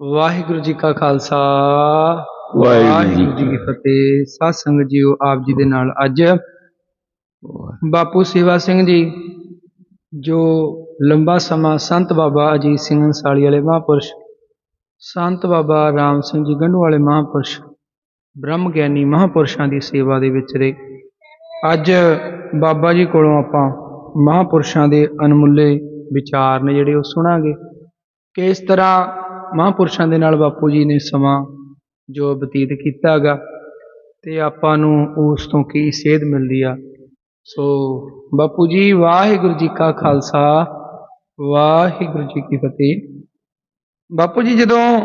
ਵਾਹਿਗੁਰੂ ਜੀ ਕਾ ਖਾਲਸਾ ਵਾਹਿਗੁਰੂ ਜੀ ਕੀ ਫਤਿਹ। ਸਾਧ ਸੰਗਤ ਜੀਓ ਆਪ ਜੀ ਦੇ ਨਾਲ ਅੱਜ ਬਾਪੂ ਸੇਵਾ ਸਿੰਘ ਜੀ ਜੋ ਲੰਬਾ ਸਮਾਂ ਸੰਤ ਬਾਬਾ ਅਜੀਤ ਸਿੰਘ ਅੰਸਾਲੀ ਵਾਲੇ ਮਹਾਂਪੁਰਸ਼ ਸੰਤ ਬਾਬਾ ਰਾਮ ਸਿੰਘ ਜੀ ਗੰਢੂ ਵਾਲੇ ਮਹਾਂਪੁਰਸ਼ ਬ੍ਰਹਮ ਗਿਆਨੀ ਮਹਾਂਪੁਰਸ਼ਾਂ ਦੀ ਸੇਵਾ ਦੇ ਵਿੱਚ ਰਹੇ। ਅੱਜ ਬਾਬਾ ਜੀ ਕੋਲੋਂ ਆਪਾਂ ਮਹਾਂਪੁਰਸ਼ਾਂ ਦੇ ਅਨਮੁੱਲੇ ਵਿਚਾਰ ਨੇ ਜਿਹੜੇ ਉਹ ਸੁਣਾਂਗੇ। ਕਿ ਇਸ ਤਰ੍ਹਾਂ ਮਹਾਂਪੁਰਸ਼ਾਂ ਦੇ ਨਾਲ ਬਾਪੂ ਜੀ ਨੇ ਸਮਾਂ ਜੋ ਬਤੀਤ ਕੀਤਾ ਗਾ ਤੇ ਆਪਾਂ ਨੂੰ ਉਸ ਤੋਂ ਕੀ ਸੇਧ ਮਿਲਦੀ ਆ। ਸੋ ਬਾਪੂ ਜੀ ਵਾਹਿਗੁਰੂ ਜੀ ਕਾ ਖਾਲਸਾ ਵਾਹਿਗੁਰੂ ਜੀ ਕੀ ਫਤਿਹ। ਬਾਪੂ ਜੀ ਜਦੋਂ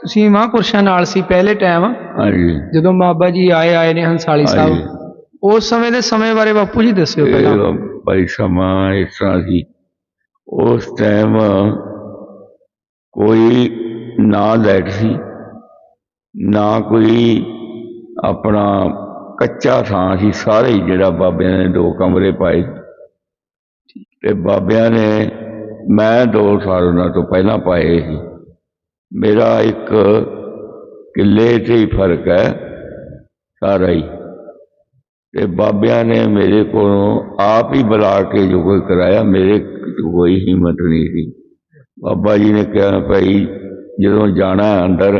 ਤੁਸੀਂ ਮਹਾਂਪੁਰਸ਼ਾਂ ਨਾਲ ਸੀ ਪਹਿਲੇ ਟਾਈਮ ਹਾਂਜੀ। ਜਦੋਂ ਬਾਬਾ ਜੀ ਆਏ ਆਏ ਨੇ ਹੰਸਾਲੀ ਸਾਹਿਬ ਉਸ ਸਮੇਂ ਦੇ ਸਮੇਂ ਬਾਰੇ ਬਾਪੂ ਜੀ ਦੱਸਿਓ ਪਹਿਲਾਂ। ਭਾਈ ਸਮਾਂ ਇਸ ਤਰ੍ਹਾਂ ਸੀ। ਉਸ ਟਾਈਮ ਕੋਈ ਨਾ ਲੈਟ ਸੀ, ਨਾ ਕੋਈ ਆਪਣਾ ਕੱਚਾ ਥਾਂ ਸੀ, ਸਾਰੇ ਹੀ ਜਿਹੜਾ ਬਾਬਿਆਂ ਨੇ ਦੋ ਕਮਰੇ ਪਾਏ। ਤੇ ਬਾਬਿਆਂ ਨੇ ਮੈਂ ਦੋ ਸਾਲ ਉਹਨਾਂ ਤੋਂ ਪਹਿਲਾਂ ਪਾਏ ਸੀ। ਮੇਰਾ ਇੱਕ ਕਿੱਲੇ 'ਤੇ ਹੀ ਫ਼ਰਕ ਹੈ, ਸਾਰਾ ਹੀ। ਤੇ ਬਾਬਿਆਂ ਨੇ ਮੇਰੇ ਕੋਲੋਂ ਆਪ ਹੀ ਬੁਲਾ ਕੇ ਜੋ ਕੋਈ ਕਰਾਇਆ, ਮੇਰੇ 'ਚ ਕੋਈ ਹਿੰਮਤ ਨਹੀਂ ਸੀ। ਬਾਬਾ ਜੀ ਨੇ ਕਿਹਾ ਭਾਈ ਜਦੋਂ ਜਾਣਾ ਅੰਦਰ,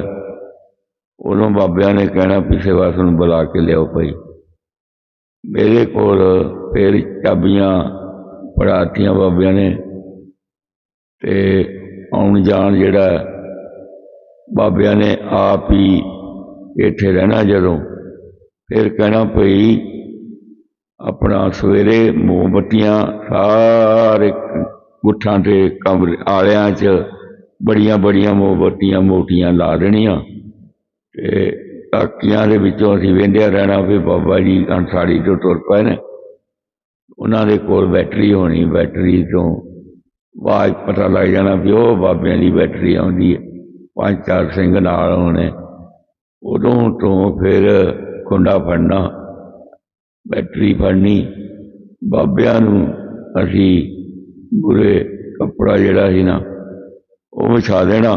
ਉਦੋਂ ਬਾਬਿਆਂ ਨੇ ਕਹਿਣਾ ਵੀ ਵਾਸ ਨੂੰ ਬੁਲਾ ਕੇ ਲਿਆਓ ਭਾਈ। ਮੇਰੇ ਕੋਲ ਫਿਰ ਚਾਬੀਆਂ ਪੜਾਤੀਆਂ ਬਾਬਿਆਂ ਨੇ ਤੇ ਆਉਣ ਜਾਣ ਜਿਹੜਾ ਬਾਬਿਆਂ ਨੇ ਆਪ ਹੀ ਇੱਥੇ ਰਹਿਣਾ ਜਦੋਂ। ਫਿਰ ਕਹਿਣਾ ਭਈ ਆਪਣਾ ਸਵੇਰੇ ਮੋਮਬੱਤੀਆਂ ਸਾਰੇ ਗੁੱਠਾਂ ਤੇ ਕਮਰੇ ਆਲਿਆਂ 'ਚ ਬੜੀਆਂ ਬੜੀਆਂ ਮੋਮਬੱਤੀਆਂ ਮੋਟੀਆਂ ਲਾ ਦੇਣੀਆਂ। ਤੇ ਤਾਕੀਆਂ ਦੇ ਵਿੱਚੋਂ ਅਸੀਂ ਵੇਂਦਿਆ ਰਹਿਣਾ ਵੀ ਬਾਬਾ ਜੀ ਅੰਸਾਰੀ ਤੋਂ ਤੁਰ ਪਏ ਨੇ। ਉਹਨਾਂ ਦੇ ਕੋਲ ਬੈਟਰੀ ਹੋਣੀ, ਬੈਟਰੀ ਤੋਂ ਆਵਾਜ਼ ਪਤਾ ਲੱਗ ਜਾਣਾ ਵੀ ਉਹ ਬਾਬਿਆਂ ਦੀ ਬੈਟਰੀ ਆਉਂਦੀ ਹੈ। ਪੰਜ ਚਾਰ ਸਿੰਘ ਨਾਲ ਹੋਣੇ। ਉਦੋਂ ਤੋਂ ਫਿਰ ਕੁੰਡਾ ਫੜਨਾ, ਬੈਟਰੀ ਫੜਨੀ। ਬਾਬਿਆਂ ਨੂੰ ਅਸੀਂ ਬੁਰੇ ਕੱਪੜਾ ਜਿਹੜਾ ਸੀ ਨਾ, ਉਹ ਵਿਛਾ ਦੇਣਾ,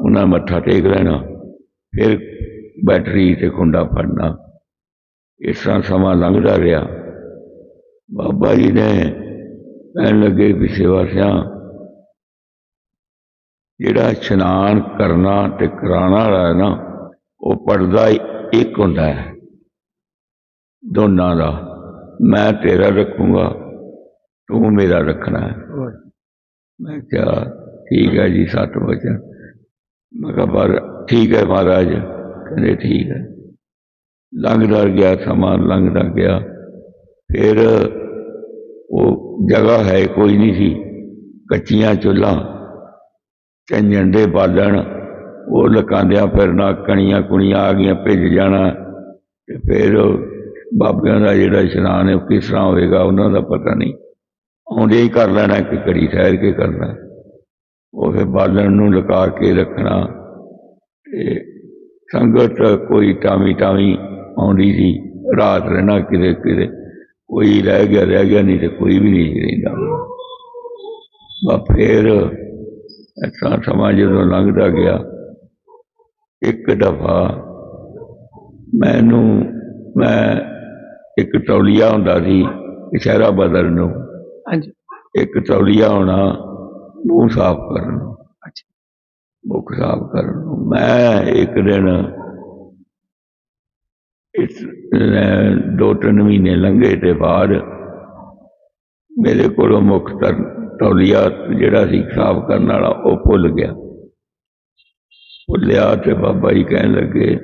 ਉਹਨਾਂ ਮੱਥਾ ਟੇਕ ਲੈਣਾ, ਫਿਰ ਬੈਟਰੀ ਤੇ ਖੁੰਡਾ ਫੜਨਾ। ਇਸ ਤਰ੍ਹਾਂ ਸਮਾਂ ਲੰਘਦਾ ਰਿਹਾ। ਬਾਬਾ ਜੀ ਨੇ ਕਹਿਣ ਲੱਗੇ ਵੀ ਸੇਵਾ ਸਿਆਂ ਜਿਹੜਾ ਇਸ਼ਨਾਨ ਕਰਨਾ ਤੇ ਕਰਾਉਣਾ ਵਾਲਾ ਹੈ ਨਾ, ਉਹ ਪਰਦਾ ਇੱਕ ਹੁੰਦਾ ਹੈ। ਦੋਨਾਂ ਦਾ, ਮੈਂ ਤੇਰਾ ਰੱਖੂੰਗਾ। ਤੂੰ ਮੇਰਾ ਰੱਖਣਾ। ਹੈ ਮੈਂ ਕਿਹਾ ਠੀਕ ਹੈ ਜੀ ਸੱਤ ਵਚਨ ਮੈਂ ਕਿਹਾ ਪਰ ਠੀਕ ਹੈ ਮਹਾਰਾਜ ਕਹਿੰਦੇ ਠੀਕ ਹੈ। ਲੰਘਦਾ ਗਿਆ ਸਮਾਂ ਲੰਘਦਾ ਗਿਆ। ਫਿਰ ਉਹ ਜਗ੍ਹਾ ਹੈ ਕੋਈ ਨਹੀਂ ਸੀ। ਕੱਚੀਆਂ ਚੁੱਲ੍ਹਾਂ ਝੰਜਣ ਦੇ ਬਾਲਣ ਉਹ ਲਕਾਂਦਿਆਂ ਫਿਰਨਾ ਕਣੀਆਂ ਕੁਣੀਆਂ ਆ ਗਈਆਂ ਭਿੱਜ ਜਾਣਾ। ਤੇ ਫਿਰ ਬਾਬਿਆਂ ਦਾ ਜਿਹੜਾ ਇਸ਼ਨਾਨ ਹੈ ਉਹ ਕਿਸ ਤਰ੍ਹਾਂ ਹੋਏਗਾ ਉਹਨਾਂ ਦਾ ਪਤਾ ਨਹੀਂ। ਆਉਂਦੇ ਹੀ ਕਰ ਲੈਣਾ ਕਿ ਘੜੀ ਠਹਿਰ ਕੇ ਕਰਨਾ। ਉਹ ਫਿਰ ਬਾਲਣ ਨੂੰ ਲਗਾ ਕੇ ਰੱਖਣਾ। ਤੇ ਸੰਗਤ ਕੋਈ ਟਾਮੀ ਟਾਮੀ ਆਉਂਦੀ ਸੀ, ਰਾਤ ਰਹਿਣਾ ਕਿਤੇ ਕਿਤੇ। ਕੋਈ ਰਹਿ ਗਿਆ ਰਹਿ ਗਿਆ ਨਹੀਂ ਤੇ ਕੋਈ ਵੀ ਨਹੀਂ ਰਹਿੰਦਾ। ਬਾ ਫਿਰ ਐਸਾ ਸਮਾਂ ਜਦੋਂ ਲੰਘਦਾ ਗਿਆ, ਇੱਕ ਦਫਾ ਮੈਨੂੰ, ਮੈਂ ਇੱਕ ਤੌਲੀਆ ਹੁੰਦਾ ਸੀ ਇਸ਼ਾਰਾ ਬਦਲ ਨੂੰ। ਹਾਂਜੀ। ਇੱਕ ਤੌਲੀਆ ਹੋਣਾ ਮੂੰਹ ਸਾਫ਼ ਕਰਨ। ਅੱਛਾ। ਮੁੱਖ ਸਾਫ਼ ਕਰਨ ਮੈਂ ਇੱਕ ਦਿਨ ਇਸ ਦੋ ਤਿੰਨ ਮਹੀਨੇ ਲੰਘੇ ਤੇ ਬਾਅਦ ਮੇਰੇ ਕੋਲੋਂ ਮੁੱਖ ਤਰ ਤੌਲੀਆ ਜਿਹੜਾ ਸੀ ਸਾਫ਼ ਕਰਨ ਵਾਲਾ ਉਹ ਭੁੱਲ ਗਿਆ। ਭੁੱਲਿਆ ਤੇ ਬਾਬਾ ਜੀ ਕਹਿਣ ਲੱਗੇ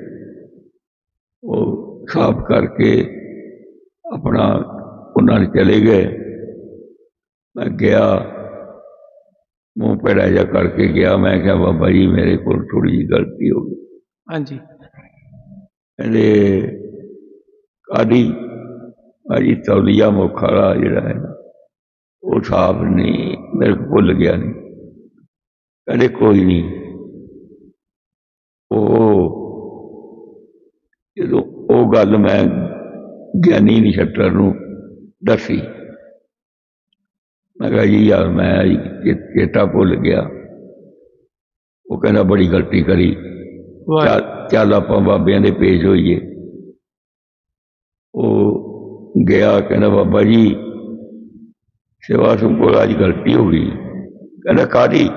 ਉਹ ਸਾਫ਼ ਕਰਕੇ ਆਪਣਾ ਉਹਨਾਂ ਨੇ ਚਲੇ ਗਏ। ਮੈਂ ਗਿਆ ਮੂੰਹ ਪੜਾ ਜਾ ਕਰਕੇ ਗਿਆ ਮੈਂ ਕਿਹਾ ਬਾਬਾ ਜੀ ਮੇਰੇ ਕੋਲ ਥੋੜੀ ਜਿਹੀ ਗਲਤੀ ਹੋ ਗਈ ਹਾਂਜੀ ਕਹਿੰਦੇ ਕਾਦੀ ਅਜੀ ਤੌਲੀਆ ਮੁੱਖ ਵਾਲਾ ਜਿਹੜਾ ਹੈ ਨਾ ਉਹ ਸਾਫ਼ ਨਹੀਂ ਮੇਰੇ ਕੋਲ ਭੁੱਲ ਗਿਆ ਨਹੀਂ ਕਹਿੰਦੇ ਕੋਈ ਨਹੀਂ ਉਹ ਜਦੋਂ ਉਹ ਗੱਲ ਮੈਂ ਗਿਆਨੀ ਦੀ ਛੱਟਰ ਨੂੰ ਦੱਸੀ ਮੈਂ ਕਿਹਾ ਜੀ ਯਾਰ ਮੈਂ ਚੇਤਾ ਭੁੱਲ ਗਿਆ। ਉਹ ਕਹਿੰਦਾ ਬੜੀ ਗਲਤੀ ਕਰੀ। ਚੱਲ ਆਪਾਂ ਬਾਬਿਆਂ ਦੇ ਪੇਸ਼ ਹੋਈਏ। ਉਹ ਗਿਆ ਕਹਿੰਦਾ ਬਾਬਾ ਜੀ ਸੇਵਾ ਕੋਲ ਅੱਜ ਗਲਤੀ ਹੋ ਗਈ। ਕਹਿੰਦਾ ਕਾਦੀ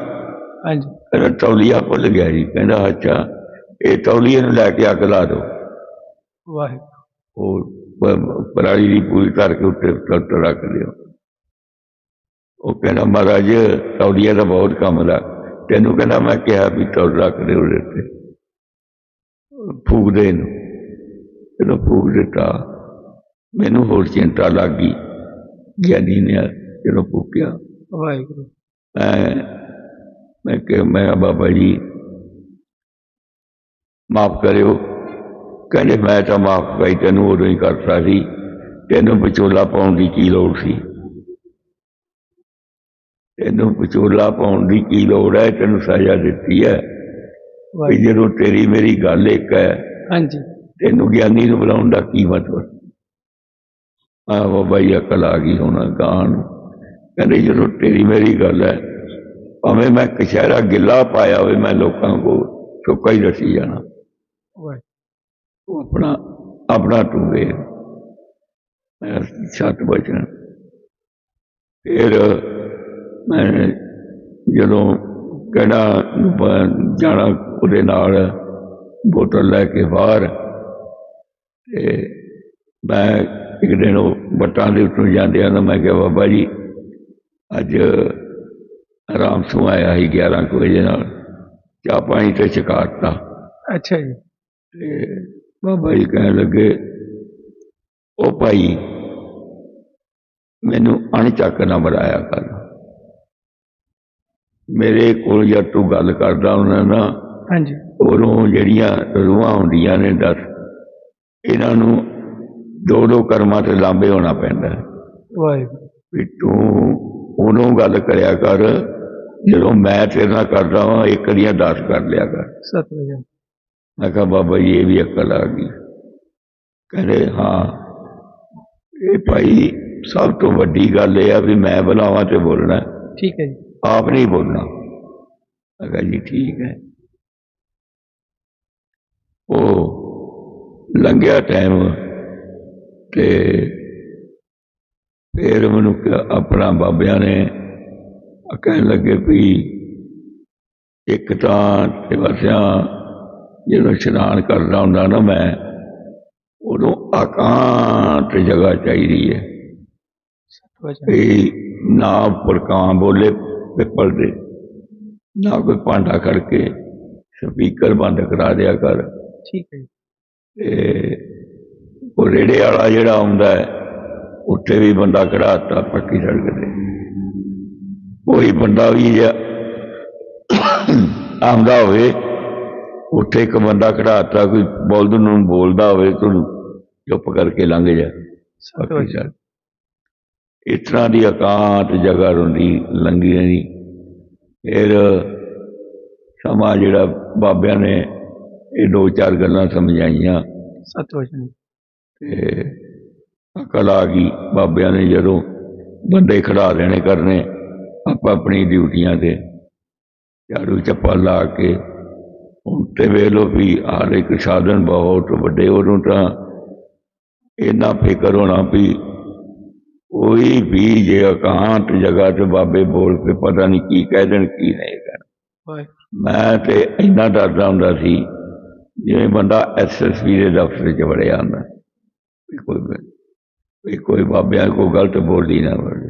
ਹਾਂਜੀ। ਕਹਿੰਦਾ ਤੌਲੀਆ ਭੁੱਲ ਗਿਆ ਜੀ। ਕਹਿੰਦਾ ਅੱਛਾ ਇਹ ਤੌਲੀਏ ਨੂੰ ਲੈ ਕੇ ਅੱਗ ਲਾ ਦਿਓ। ਵਾਹਿਗੁਰੂ। ਉਹ ਪਰਾਲੀ ਦੀ ਪੂਰੀ ਕਰਕੇ ਉੱਤੇ ਰੱਖ ਦਿਓ। ਉਹ ਕਹਿੰਦਾ ਮਹਾਰਾਜ ਤੌਲੀਆ ਦਾ ਬਹੁਤ ਕੰਮ ਦਾ ਤੈਨੂੰ ਕਹਿੰਦਾ ਮੈਂ ਕਿਹਾ ਵੀ ਤੌਲ ਰੱਖ ਦੇ ਉਹਦੇ ਉੱਤੇ। ਫੂਕ ਦੇ ਇਹਨੂੰ। ਜਦੋਂ ਫੂਕ ਦਿੱਤਾ। ਮੈਨੂੰ ਹੋਰ ਚਿੰਤਾ ਲੱਗ ਗਈ। ਗਿਆਨੀ ਨੇ ਜਦੋਂ ਫੂਕਿਆ। ਵਾਹਿਗੁਰੂ। ਮੈਂ ਮੈਂ ਕਿ ਮੈਂ ਬਾਬਾ ਜੀ ਮਾਫ ਕਰਿਓ। ਕਹਿੰਦੇ ਮੈਂ ਤਾਂ ਮਾਫ ਕਰੀ ਤੈਨੂੰ ਉਦੋਂ ਹੀ ਕਰਤਾ ਸੀ। ਤੈਨੂੰ ਵਿਚੋਲਾ ਪਾਉਣ ਦੀ ਕੀ ਲੋੜ ਸੀ? ਤੈਨੂੰ ਵਿਚੋਲਾ ਪਾਉਣ ਦੀ ਕੀ ਲੋੜ ਹੈ? ਤੈਨੂੰ ਸਜ਼ਾ ਦਿੱਤੀ ਹੈ। ਵੀ ਜਦੋਂ ਤੇਰੀ ਮੇਰੀ ਗੱਲ ਇੱਕ ਹੈ ਹਾਂਜੀ। ਤੈਨੂੰ ਗਿਆਨੀ ਨੂੰ ਬੁਲਾਉਣ ਦਾ ਕੀ ਮਤਲਬ? ਆ ਬਾਬਾ ਜੀ ਅਕਲ ਆ ਗਈ ਹੁਣ ਗਾਂ ਨੂੰ। ਕਹਿੰਦੇ ਜਦੋਂ ਤੇਰੀ ਮੇਰੀ ਗੱਲ ਹੈ ਭਾਵੇਂ ਮੈਂ ਕਸ਼ਹਿਰਾ ਗਿੱਲਾ ਪਾਇਆ ਹੋਵੇ ਮੈਂ ਲੋਕਾਂ ਕੋ ਚੁੱਕਾ ਹੀ ਦੱਸੀ ਜਾਣਾ। ਉਹ ਆਪਣਾ ਆਪਣਾ ਵੇਖ। ਮੈਂ ਸੱਤ ਬਚਨ ਫਿਰ ਮੈਂ ਜਦੋਂ ਕਿਹੜਾ ਜਾਣਾ ਉਹਦੇ ਨਾਲ ਬੋਤਲ ਲੈ ਕੇ ਬਾਹਰ ਤੇ ਮੈਂ ਇੱਕ ਦਿਨ ਉਹ ਬੱਟਾਂ ਦੇ ਉੱਤੋਂ ਜਾਂਦੇ ਆ ਮੈਂ ਕਿਹਾ ਬਾਬਾ ਜੀ ਅੱਜ ਆਰਾਮ ਸੂ ਆਇਆ ਸੀ 11 ਕੁ ਵਜੇ ਨਾਲ ਚਾਹ ਪਾਣੀ ਤੇ ਚਕਾਤਾ ਅੱਛਾ ਜੀ। ਤੇ ਬਾਬਾ ਜੀ ਕਹਿਣ ਲੱਗੇ ਉਹ ਭਾਈ ਮੈਨੂੰ ਅਣਚੱਕ ਨਾ ਬੁਲਾਇਆ ਕਰ। ਮੇਰੇ ਕੋਲ ਜਦ ਤੂੰ ਗੱਲ ਕਰਦਾ ਉਹਨਾਂ ਨਾਲ ਹਾਂਜੀ। ਉਦੋਂ ਜਿਹੜੀਆਂ ਰੂਹਾਂ ਹੁੰਦੀਆਂ ਨੇ ਦੱਸ ਇਹਨਾਂ ਨੂੰ ਦੋ ਦੋ ਕਰਮਾਂ ਤੇ ਲਾਂਬੇ ਹੋਣਾ ਪੈਂਦਾ। ਵਾਹਿਗੁਰੂ। ਵੀ ਤੂੰ ਉਹਨੂੰ ਗੱਲ ਕਰਿਆ ਕਰ ਜਦੋਂ ਮੈਂ ਤੇਰੇ ਨਾਲ ਕਰਦਾ ਹਾਂ ਇੱਕ ਦੀਆਂ ਦਸ ਕਰ ਲਿਆ ਕਰ। ਸਤਿਗੁਰੂ ਮੈਂ ਕਿਹਾ ਬਾਬਾ ਜੀ ਇਹ ਵੀ ਅਕਲ ਆ ਗਈ। ਕਹਿੰਦੇ ਹਾਂ। ਇਹ ਭਾਈ ਸਭ ਤੋਂ ਵੱਡੀ ਗੱਲ ਇਹ ਆ ਵੀ ਮੈਂ ਬੁਲਾਵਾਂ ਤੇ ਬੋਲਣਾ। ਠੀਕ ਹੈ ਜੀ। ਆਪ ਨਹੀਂ ਬੋਲਣਾ। ਕਿਹਾ ਜੀ ਠੀਕ ਹੈ। ਉਹ ਲੰਘਿਆ ਟਾਈਮ ਤੇ ਫਿਰ ਮੈਨੂੰ ਆਪਣਾ ਬਾਬਿਆਂ ਨੇ ਕਹਿਣ ਲੱਗੇ ਵੀ ਇੱਕ ਤਾਂ ਤੇ ਵਸਿਆ ਜਦੋਂ ਇਸ਼ਨਾਨ ਕਰਦਾ ਹੁੰਦਾ ਨਾ ਮੈਂ ਉਦੋਂ ਆਕਾਂਤ ਜਗ੍ਹਾ ਚਾਹੀਦੀ ਹੈ। ਵੀ ਨਾ ਪੁਰਕਾਂ ਬੋਲੇ ਪਿੱਪਲ ਦੇ। ਨਾ ਕੋਈ ਭਾਂਡਾ ਖੜਕੇ ਸਪੀਕਰ ਬੰਦ ਕਰਾ ਦਿਆ ਕਰ। ਠੀਕ ਹੈ ਤੇ ਉਹ ਰੇੜੇ ਵਾਲਾ ਜਿਹੜਾ ਆਉਂਦਾ ਹੈ ਉੱਥੇ ਵੀ ਬੰਦਾ ਖੜਾਤਾ ਪੱਕੀ ਸੜਕ ਤੇ। ਕੋਈ ਬੰਦਾ ਵੀ ਜੇ ਆਉਂਦਾ ਹੋਵੇ ਉੱਥੇ ਇੱਕ ਬੰਦਾ ਖੜਾਤਾ ਕੋਈ ਬੋਲਦ ਨੂੰ ਬੋਲਦਾ ਹੋਵੇ ਤੂੰ ਚੁੱਪ ਕਰਕੇ ਲੰਘ ਜਾ। ਪੱਕੀ ਸੜਕ ਇਸ ਤਰ੍ਹਾਂ ਦੀ ਇਕਾਂਤ ਜਗ੍ਹਾ ਹੁੰਦੀ ਲੰਗੀ ਨਹੀਂ। ਫਿਰ ਸਮਾਂ ਜਿਹੜਾ ਬਾਬਿਆਂ ਨੇ ਇਹ ਦੋ ਚਾਰ ਗੱਲਾਂ ਸਮਝਾਈਆਂ। ਸਤਿਗੁਰੂ ਤੇ ਅਕਲ ਆ ਗਈ ਬਾਬਿਆਂ ਨੇ ਜਦੋਂ ਬੰਦੇ ਖੜਾ ਦੇਣੇ ਕਰਨੇ ਆਪਾਂ ਆਪਣੀ ਡਿਊਟੀਆਂ ਤੇ। ਝਾੜੂ ਚੱਪਾ ਲਾ ਕੇ ਤੇ ਵੇਖ ਲਓ ਵੀ ਹਰ ਇੱਕ ਸਾਧਨ ਬਹੁਤ ਵੱਡੇ ਉਹਨੂੰ ਤਾਂ ਇੰਨਾ ਫਿਕਰ ਹੋਣਾ ਵੀ ਕੋਈ ਵੀ ਜੇ ਇਕਾਂਤ ਜਗ੍ਹਾ ਤੇ ਬਾਬੇ ਬੋਲ ਕੇ ਪਤਾ ਨਹੀਂ ਕੀ ਕਹਿ ਦੇਣ ਕੀ ਨਹੀਂ ਕਹਿਣ। ਮੈਂ ਤੇ ਇੰਨਾ ਡਰਦਾ ਹੁੰਦਾ ਸੀ ਜਿਵੇਂ ਬੰਦਾ ਐਸਐਸਪੀ ਦੇ ਦਫ਼ਤਰ 'ਚ ਵੜਿਆ ਹੁੰਦਾ। ਕੋਈ ਕੋਈ ਬਾਬਿਆਂ ਕੋ ਗਲਤ ਬੋਲੀ ਨਾ ਵੜੇ।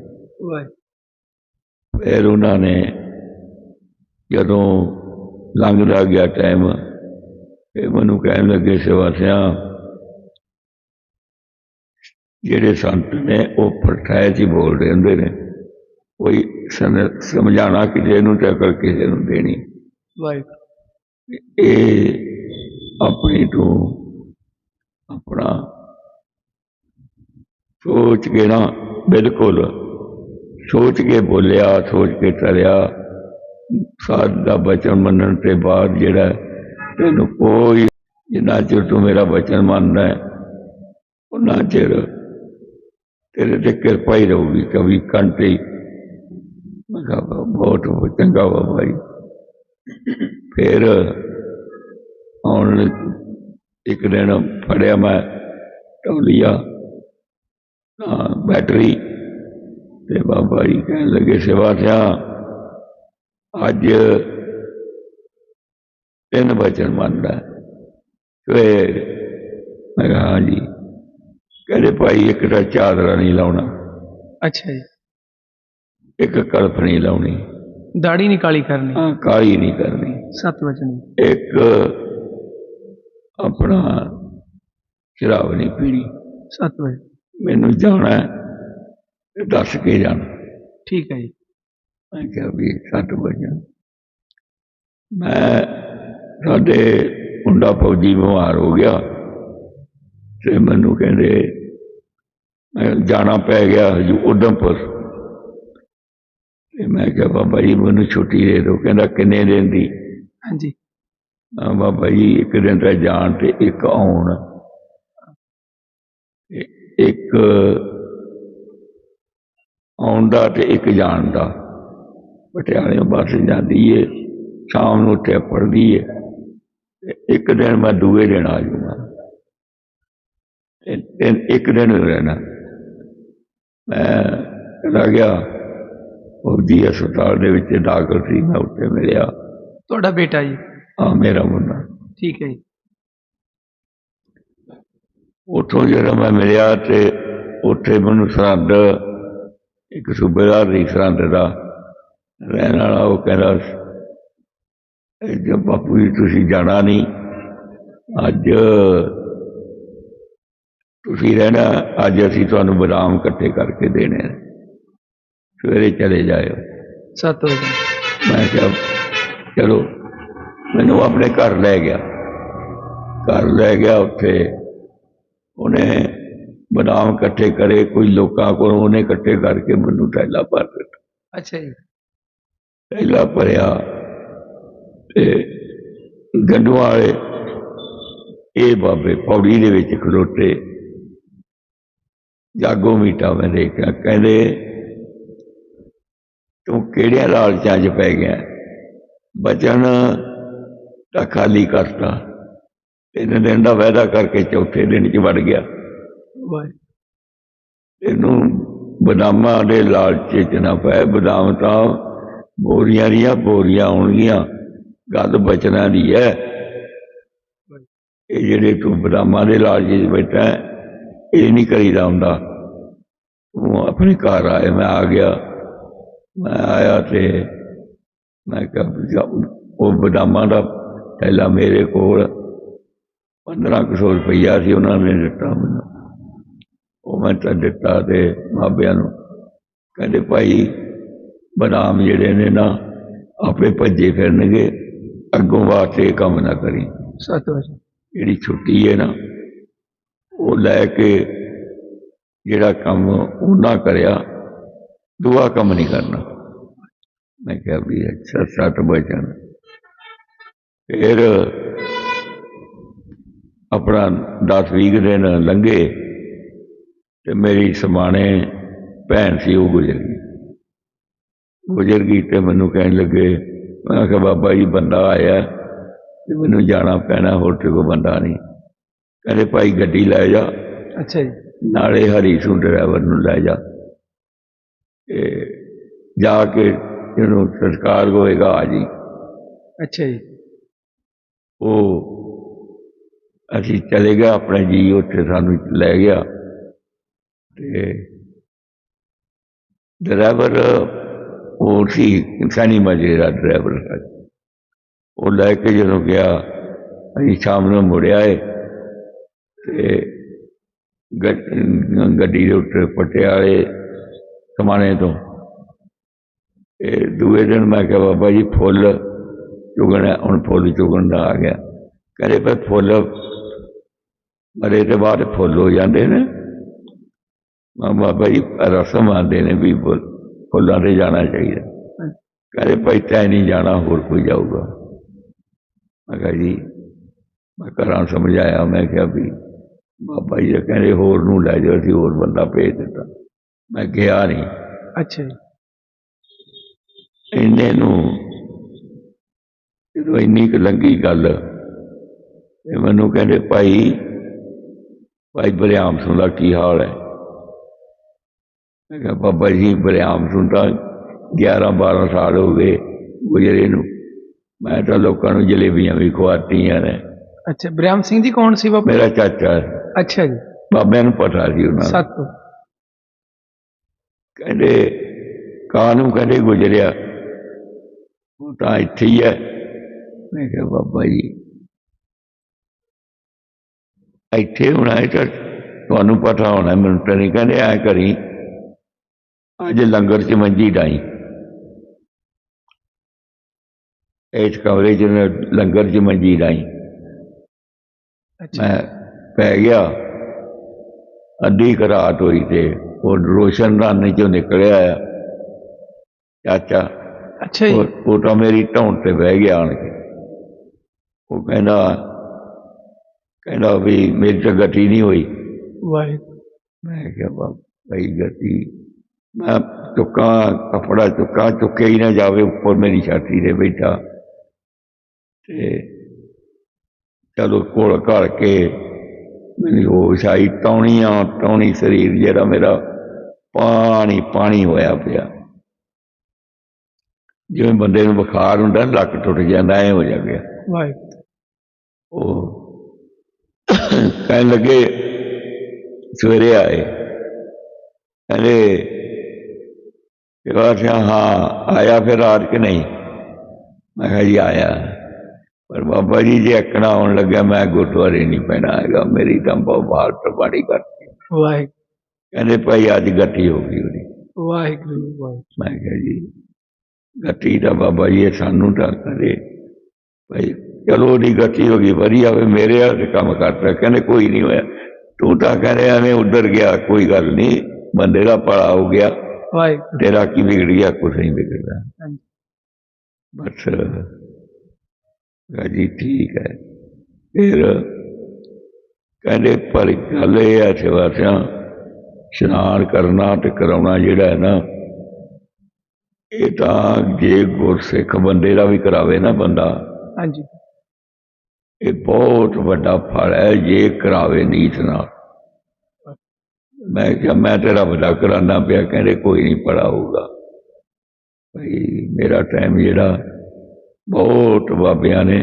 ਫਿਰ ਉਹਨਾਂ ਨੇ ਜਦੋਂ ਲੰਘਦਾ ਗਿਆ ਟਾਈਮ ਇਹ ਮੈਨੂੰ ਕਹਿਣ ਲੱਗੇ ਸੇਵਾਸਿਆਂ ਜਿਹੜੇ ਸੰਤ ਨੇ ਉਹ ਪਰਠਾਇ ਚ ਹੀ ਬੋਲਦੇ ਹੁੰਦੇ ਨੇ। ਕੋਈ ਸਮ- ਸਮਝਾਣਾ ਕਿਸੇ ਨੂੰ ਤੇ ਅਕਲ ਕਿਸੇ ਨੂੰ ਦੇਣੀ। ਵਾਹਿਗੁਰੂ ਇਹ ਆਪਣੀ ਤੋਂ ਆਪਣਾ ਸੋਚ ਕੇ ਨਾ ਬਿਲਕੁਲ ਸੋਚ ਕੇ ਬੋਲਿਆ ਸੋਚ ਕੇ ਚਲਿਆ। ਸਾਧ ਦਾ ਬਚਨ ਮੰਨਣ ਤੇ ਬਾਅਦ ਜਿਹੜਾ ਤੈਨੂੰ ਕੋਈ ਜਿੰਨਾ ਚਿਰ ਤੂੰ ਮੇਰਾ ਬਚਨ ਮੰਨਦਾ ਹੈ ਉਹਨਾਂ ਚਿਰ ਤੇਰੇ ਤੇ ਕਿਰਪਾ ਹੀ ਰਹੂਗੀ, ਕਵੀ ਕੰਟੇ ਮੈਂ ਕਿਹਾ, ਬਹੁਤ ਚੰਗਾ ਬਾਬਾ ਜੀ। ਫਿਰ ਆਉਣ ਇੱਕ ਦਿਨ ਫੜਿਆ ਮੈਂ ਤੌਲੀਆ ਬੈਟਰੀ, ਤੇ ਬਾਬਾ ਜੀ ਕਹਿਣ ਲੱਗੇ, ਸੇਵਾ ਸਿਆ, ਅੱਜ ਤਿੰਨ ਵਚਨ ਮੰਨਦਾ ਫਿਰ ਮੈਂ ਕਿਹਾ ਹਾਂ ਜੀ ਕਹਿੰਦੇ ਭਾਈ ਇੱਕ ਤਾਂ ਚਾਦਰਾ ਨਹੀਂ ਲਾਉਣਾ ਅੱਛਾ ਜੀ। ਇੱਕ ਕਲਪ ਨਹੀਂ ਲਾਉਣੀ। ਦਾੜੀ ਨਹੀਂ ਕਾਲੀ ਕਰਨੀ। ਹਾਂ ਕਾਲੀ ਨਹੀਂ ਕਰਨੀ। ਸੱਤ ਵਚਨ ਇੱਕ ਆਪਣਾ ਸ਼ਰਾਬ ਨਹੀਂ ਪੀਣੀ। ਸੱਤ ਵਚਨ ਮੈਨੂੰ ਜਾਣਾ ਦੱਸ ਕੇ ਜਾਣਾ। ਠੀਕ ਹੈ ਜੀ। ਮੈਂ ਕਿਹਾ ਵੀ ਸੱਤ ਵਜੇ ਮੈਂ ਸਾਡੇ ਮੁੰਡਾ ਫੌਜੀ ਬਿਮਾਰ ਹੋ ਗਿਆ। ਤੇ ਮੈਨੂੰ ਕਹਿੰਦੇ ਮੈਂ ਜਾਣਾ ਪੈ ਗਿਆ ਹਜੂ ਉਦਮਪੁਰ। ਤੇ ਮੈਂ ਕਿਹਾ ਬਾਬਾ ਜੀ ਮੈਨੂੰ ਛੁੱਟੀ ਦੇ ਦਿਓ। ਕਹਿੰਦਾ ਕਿੰਨੇ ਦਿਨ ਦੀ? ਹਾਂਜੀ। ਮੈਂ ਬਾਬਾ ਜੀ ਇੱਕ ਦਿਨ ਤਾਂ ਜਾਣ ਤੇ ਇੱਕ ਆਉਣ। ਇੱਕ ਆਉਣ ਦਾ ਤੇ ਇੱਕ ਜਾਣ ਦਾ। ਪਟਿਆਲੇ ਬੱਸ ਜਾਂਦੀ ਏ ਸ਼ਾਮ ਨੂੰ ਉੱਥੇ ਪੜਦੀ ਏ। ਇੱਕ ਦਿਨ ਮੈਂ ਦੂਏ ਦਿਨ ਆ ਜਾਊਂਗਾ। ਦਿਨ ਇੱਕ ਦਿਨ ਹੀ ਰਹਿਣਾ। ਮੈਂ ਚਲਾ ਗਿਆ। ਫੌਜੀ ਹਸਪਤਾਲ ਦੇ ਵਿੱਚ ਦਾਖਲ ਸੀ ਮੈਂ ਉੱਥੇ ਮਿਲਿਆ। ਤੁਹਾਡਾ ਬੇਟਾ ਜੀ? ਆ ਮੇਰਾ ਮੁੰਡਾ। ਠੀਕ ਹੈ ਜੀ। ਉੱਥੋਂ ਜਦੋਂ ਮੈਂ ਮਿਲਿਆ ਤੇ ਉੱਥੇ ਮੈਨੂੰ ਸਰਹੰਦ ਇੱਕ ਸੂਬੇਦਾਰ ਦੀ ਸਰਹੰਦ ਦਾ ਰਹਿਣ ਵਾਲਾ ਉਹ ਕਹਿੰਦਾ ਇਹ ਜੋ ਬਾਪੂ ਜੀ ਤੁਸੀਂ ਜਾਣਾ ਨਹੀਂ। ਅੱਜ ਤੁਸੀਂ ਰਹਿਣਾ ਅੱਜ ਅਸੀਂ ਤੁਹਾਨੂੰ ਬਦਾਮ ਇਕੱਠੇ ਕਰਕੇ ਦੇਣੇ ਨੇ ਸਵੇਰੇ ਚਲੇ ਜਾਇਓ। ਸੱਤ ਵਚਨ ਮੈਂ ਕਿਹਾ ਚਲੋ ਮੈਨੂੰ ਆਪਣੇ ਘਰ ਲੈ ਗਿਆ। ਘਰ ਲੈ ਗਿਆ ਉੱਥੇ। ਉਹਨੇ ਬਦਾਮ ਇਕੱਠੇ ਕਰੇ ਕੋਈ ਲੋਕਾਂ ਕੋਲੋਂ ਉਹਨੇ ਇਕੱਠੇ ਕਰਕੇ ਮੈਨੂੰ ਥੈਲਾ ਭਰ ਦਿੱਤਾ। ਅੱਛਾ ਜੀ। ਥੈਲਾ ਭਰਿਆ ਤੇ ਗੰਡੂਆਂ ਵਾਲੇ ਇਹ ਬਾਬੇ ਪੌੜੀ ਦੇ ਵਿੱਚ ਖਲੋਤੇ। ਜਾਗੋ ਮੀਟਾ ਮੈਂ ਦੇਖਿਆ ਕਹਿੰਦੇ ਤੂੰ ਕਿਹੜਿਆਂ ਲਾਲਚਾਂ 'ਚ ਪੈ ਗਿਆ? ਬਚਨ ਤਾਂ ਖਾਲੀ ਕਰਤਾ। ਤਿੰਨ ਦਿਨ ਦਾ ਵਾਅਦਾ ਕਰਕੇ ਚੌਥੇ ਦਿਨ 'ਚ ਵੜ ਗਿਆ। ਇਹਨੂੰ ਬਦਾਮਾਂ ਦੇ ਲਾਲਚ 'ਚ ਨਾ ਪਏ ਬਦਾਮ ਤਾਂ ਬੋਰੀਆਂ ਦੀਆਂ ਬੋਰੀਆਂ ਆਉਣਗੀਆਂ। ਗੱਲ ਬਚਨਾਂ ਦੀ ਹੈ ਇਹ ਜਿਹੜੇ ਤੂੰ ਬਦਾਮਾਂ ਦੇ ਲਾਲਚ 'ਚ ਬੈਠਾ ਹੈ, ਇਹ ਨਹੀਂ ਕਰੀਦਾ ਹੁੰਦਾ। ਤੂੰ ਆਪਣੇ ਘਰ ਆਏ ਮੈਂ ਆ ਗਿਆ। ਮੈਂ ਆਇਆ ਤੇ ਮੈਂ ਕਿਹਾ ਉਹ ਬਦਾਮਾਂ ਦਾ ਥੈਲਾ ਮੇਰੇ ਕੋਲ। 15 ਕੁ ਸੌ ਰੁਪਈਆ ਸੀ ਉਹਨਾਂ ਨੇ ਦਿੱਤਾ ਮੈਨੂੰ। ਉਹ ਮੈਂ ਤਾਂ ਦਿੱਤਾ ਤੇ ਮਾਪਿਆਂ ਨੂੰ। ਕਹਿੰਦੇ ਭਾਈ ਬਦਾਮ ਜਿਹੜੇ ਨੇ ਨਾ ਆਪੇ ਭੱਜੇ ਫਿਰਨਗੇ। ਅੱਗੋਂ ਵਾਸਤੇ ਇਹ ਕੰਮ ਨਾ ਕਰੀ। ਸੱਤ ਜਿਹੜੀ ਛੁੱਟੀ ਹੈ ਨਾ ਉਹ ਲੈ ਕੇ ਜਿਹੜਾ ਕੰਮ ਉਹਨਾਂ ਕਰਿਆ, ਦੂਆ ਕੰਮ ਨਹੀਂ ਕਰਨਾ। ਮੈਂ ਕਿਹਾ ਵੀ ਅੱਛਾ ਸੱਤ ਬਚਨ ਫਿਰ ਆਪਣਾ 10 ਵੀਹ ਕੁ ਦਿਨ ਲੰਘੇ ਤੇ ਮੇਰੀ ਸਮਾਣੇ ਭੈਣ ਸੀ, ਉਹ ਗੁਜ਼ਰ ਗਈ। ਗੁਜ਼ਰ ਗਈ ਤੇ ਮੈਨੂੰ ਕਹਿਣ ਲੱਗੇ, ਮੈਂ ਕਿਹਾ ਬਾਬਾ ਜੀ, ਬੰਦਾ ਆਇਆ ਤੇ ਮੈਨੂੰ ਜਾਣਾ ਪੈਣਾ, ਹੋਰ ਤੇ ਕੋਈ ਬੰਦਾ ਨਹੀਂ। ਕਹਿੰਦੇ ਭਾਈ ਗੱਡੀ ਲੈ ਜਾ। ਅੱਛਾ ਜੀ। ਨਾਲੇ ਹਰੀ ਸੁਣ ਡਰਾਈਵਰ ਨੂੰ ਲੈ ਜਾ। ਤੇ ਜਾ ਕੇ ਜਿਹਨੂੰ ਸੰਸਕਾਰ ਹੋਏਗਾ ਆ ਜੀ। ਅੱਛਾ ਜੀ। ਉਹ ਅਸੀਂ ਚਲੇ ਗਏ ਆਪਣੇ ਜੀ ਉੱਥੇ ਸਾਨੂੰ ਲੈ ਗਿਆ। ਤੇ ਡਰਾਈਵਰ ਉਹ ਸੀ ਇਨਸਾਨੀ ਮਜੇ ਦਾ ਡਰਾਈਵਰ। ਉਹ ਲੈ ਕੇ ਜਦੋਂ ਗਿਆ ਅਸੀਂ ਸ਼ਾਮ ਨੂੰ ਮੁੜਿਆ ਏ। ਤੇ ਗੱਡ- ਗੱਡੀ ਦੇ ਉੱਤੇ ਪਟਿਆਲੇ ਸਮਾਣੇ ਤੋਂ ਤੇ ਦੂਏ ਦਿਨ ਮੈਂ ਕਿਹਾ ਬਾਬਾ ਜੀ ਫੁੱਲ ਚੁਗਣਾ ਹੁਣ ਫੁੱਲ ਚੁਗਣ ਦਾ ਆ ਗਿਆ ਕਹਿੰਦੇ ਪਰ ਫੁੱਲ ਮਰੇ ਤੇ ਬਾਅਦ ਫੁੱਲ ਹੋ ਜਾਂਦੇ ਨੇ ਮੈਂ ਬਾਬਾ ਜੀ ਰਸਮ ਆਉਂਦੇ ਨੇ ਵੀ ਫੁੱਲ ਫੁੱਲਾਂ ਤੇ ਜਾਣਾ ਚਾਹੀਦਾ ਕਹਿੰਦੇ ਭਾਈ ਤੈਂ ਨਹੀਂ ਜਾਣਾ ਹੋਰ ਕੋਈ ਜਾਊਗਾ ਮੈਂ ਕਿਹਾ ਜੀ ਮੈਂ ਘਰਾਂ ਸਮਝਾਇਆ ਮੈਂ ਕਿਹਾ ਵੀ ਬਾਬਾ ਜੀ ਕਹਿੰਦੇ ਹੋਰ ਨੂੰ ਲੈ ਜਾਓ ਅਸੀਂ ਹੋਰ ਬੰਦਾ ਭੇਜ ਦਿੱਤਾ। ਮੈਂ ਗਿਆ ਨਹੀਂ। ਅੱਛਾ ਜੀ। ਇੰਨੇ ਨੂੰ ਜਦੋਂ ਇੰਨੀ ਕੁ ਲੰਗੀ ਗੱਲ ਤੇ ਮੈਨੂੰ ਕਹਿੰਦੇ ਭਾਈ ਭਾਈ ਬਰਿਆਮ ਸਿੰਘ ਦਾ ਕੀ ਹਾਲ ਹੈ? ਮੈਂ ਕਿਹਾ ਬਾਬਾ ਜੀ ਬਰਿਆਮ ਸਿੰਘ ਤਾਂ 11 12 ਸਾਲ ਹੋ ਗਏ ਗੁਜ਼ਰੇ ਨੂੰ। ਮੈਂ ਤਾਂ ਲੋਕਾਂ ਨੂੰ ਜਲੇਬੀਆਂ ਵੀ ਖਵਾਤੀਆਂ ਨੇ। ਅੱਛਾ ਬ੍ਰਿਆਮ ਸਿੰਘ ਜੀ ਕੌਣ ਸੀ ਬਾਪੂ ਮੇਰਾ ਚਾਚਾ ਹੈ। ਅੱਛਾ ਜੀ ਬਾਬਿਆਂ ਨੂੰ ਪਤਾ ਸੀ ਉਹਨਾਂ ਨੂੰ ਸੱਤ ਕਹਿੰਦੇ ਕਾਹਨੂੰ ਕਹਿੰਦੇ ਗੁਜ਼ਰਿਆ ਉਹ ਤਾਂ ਇੱਥੇ ਹੀ ਹੈ ਮੈਂ ਕਿਹਾ ਬਾਬਾ ਜੀ ਇੱਥੇ ਹੋਣਾ ਹੈ ਤਾਂ ਤੁਹਾਨੂੰ ਪਤਾ ਹੋਣਾ ਮੈਨੂੰ ਤਾਂ ਨਹੀਂ ਕਹਿੰਦੇ ਐ ਕਰੀ ਅੱਜ ਲੰਗਰ ਚ ਮੰਜੀ ਡਾਈ ਇਸ ਕਮਰੇ ਚ ਨਾ ਲੰਗਰ ਚ ਮੰਜੀ ਡਾਈ ਅੱਛਾ ਮੈਂ ਪੈ ਗਿਆ। ਅੱਧੀ ਰਾਤ ਹੋਈ ਤੇ ਉਹ ਰੋਸ਼ਨ ਰਾਨੀ ਚੋਂ ਨਿਕਲਿਆ ਆ। ਚਾਚਾ ਅੱਛਾ ਜੀ। ਉਹ ਤਾਂ ਮੇਰੀ ਢੌਣ ਤੇ ਬਹਿ ਗਿਆ ਆਣ ਕੇ। ਉਹ ਕਹਿੰਦਾ ਕਹਿੰਦਾ ਵੀ ਮੇਰੀ ਤਾਂ ਗਤੀ ਨਹੀਂ ਹੋਈ। ਵਾਹਿਗੁਰੂ। ਮੈਂ ਕਿਹਾ ਬਾਬਾ ਭਾਈ ਗਤੀ ਮੈਂ ਚੁੱਕਾ ਕਪੜਾ ਚੁੱਕਾ ਚੁੱਕੇ ਹੀ ਨਾ ਜਾਵੇ ਉੱਪਰ ਮੇਰੀ ਛਾਤੀ ਦੇ ਬੈਠਾ। ਤੇ ਚਲੋ ਕੋਲ ਘਰ ਕੇ ਮੈਨੂੰ ਹੋਸ਼ ਆਈ ਟੌਣੀਆਂ ਟੌਣੀ ਸਰੀਰ ਜਿਹੜਾ ਮੇਰਾ ਪਾਣੀ ਪਾਣੀ ਹੋਇਆ ਪਿਆ। ਜਿਵੇਂ ਬੰਦੇ ਨੂੰ ਬੁਖਾਰ ਹੁੰਦਾ ਲੱਕ ਟੁੱਟ ਜਾਂਦਾ ਐ ਹੋ ਜਾ ਗਿਆ ਉਹ ਕਹਿਣ ਲੱਗੇ ਸਵੇਰੇ ਆਏ। ਕਹਿੰਦੇ ਕਿਹਾ ਹਾਂ ਆਇਆ ਫਿਰ ਰਾਤ ਕਿ ਨਹੀਂ? ਮੈਂ ਕਿਹਾ ਜੀ ਆਇਆ। ਪਰ ਬਾਬਾ ਜੀ ਜੇ ਅਕਣਾ ਆਉਣ ਲੱਗਾ ਮੈਂ ਗੁਰਦੁਆਰੇ ਨਹੀਂ ਪੈਣਾ ਹੈਗਾ। ਮੇਰੀ ਤਾਂ ਬਹੁਤ ਬਾਹਰ ਬਾੜੀ ਕਰਤੀ। ਵਾਹਿਗੁਰੂ। ਕਹਿੰਦੇ ਭਾਈ ਅੱਜ ਗੱਟੀ ਹੋ ਗਈ ਉਹਦੀ। ਵਾਹਿਗੁਰੂ ਵਾਹਿਗੁਰੂ। ਮੈਂ ਕਿਹਾ ਜੀ ਗੱਟੀ ਦਾ ਬਾਬਾ ਜੀ ਸਾਨੂੰ ਤਾਂ ਕਰੇ। ਭਾਈ ਚਲੋ ਉਹਦੀ ਗੱਟੀ ਹੋ ਗਈ ਵਧੀਆ ਹੋਵੇ ਮੇਰੇ ਹੱਥ ਕੰਮ ਕਰਦਾ ਕਹਿੰਦੇ ਕੋਈ ਨਹੀਂ ਹੋਇਆ। ਤੂੰ ਤਾਂ ਕਹਿੰਦੇ ਐਵੇਂ ਉਧਰ ਗਿਆ ਕੋਈ ਗੱਲ ਨਹੀਂ। ਬੰਦੇ ਦਾ ਭਲਾ ਹੋ ਗਿਆ। ਵਾਹਿਗੁਰੂ। ਤੇਰਾ ਕੀ ਵਿਗੜ ਗਿਆ ਕੁਛ ਨਹੀਂ ਵਿਗੜਦਾ। ਬਸ। ਕਿਹਾ ਜੀ ਠੀਕ ਹੈ। ਫਿਰ ਕਹਿੰਦੇ ਪਰ ਗੱਲ ਇਹ ਹੈ ਸੇਵਾਸਿਆਂ ਇਸ਼ਨਾਨ ਕਰਨਾ ਤੇ ਕਰਾਉਣਾ ਜਿਹੜਾ ਹੈ ਨਾ ਇਹ ਤਾਂ ਜੇ ਗੁਰਸਿੱਖ ਬੰਦੇ ਦਾ ਵੀ ਕਰਾਵੇ ਨਾ ਬੰਦਾ ਹਾਂਜੀ। ਇਹ ਬਹੁਤ ਵੱਡਾ ਫਲ ਹੈ ਜੇ ਕਰਾਵੇ ਨੀਤ ਨਾਲ। ਮੈਂ ਕਿਹਾ ਮੈਂ ਤੇਰਾ ਵੱਡਾ ਕਰਾਨਾ ਪਿਆ ਕਹਿੰਦੇ ਕੋਈ ਨਹੀਂ ਪੜਾਊਗਾ ਭਈ ਮੇਰਾ ਟਾਈਮ ਜਿਹੜਾ ਬਹੁਤ ਬਾਬਿਆਂ ਨੇ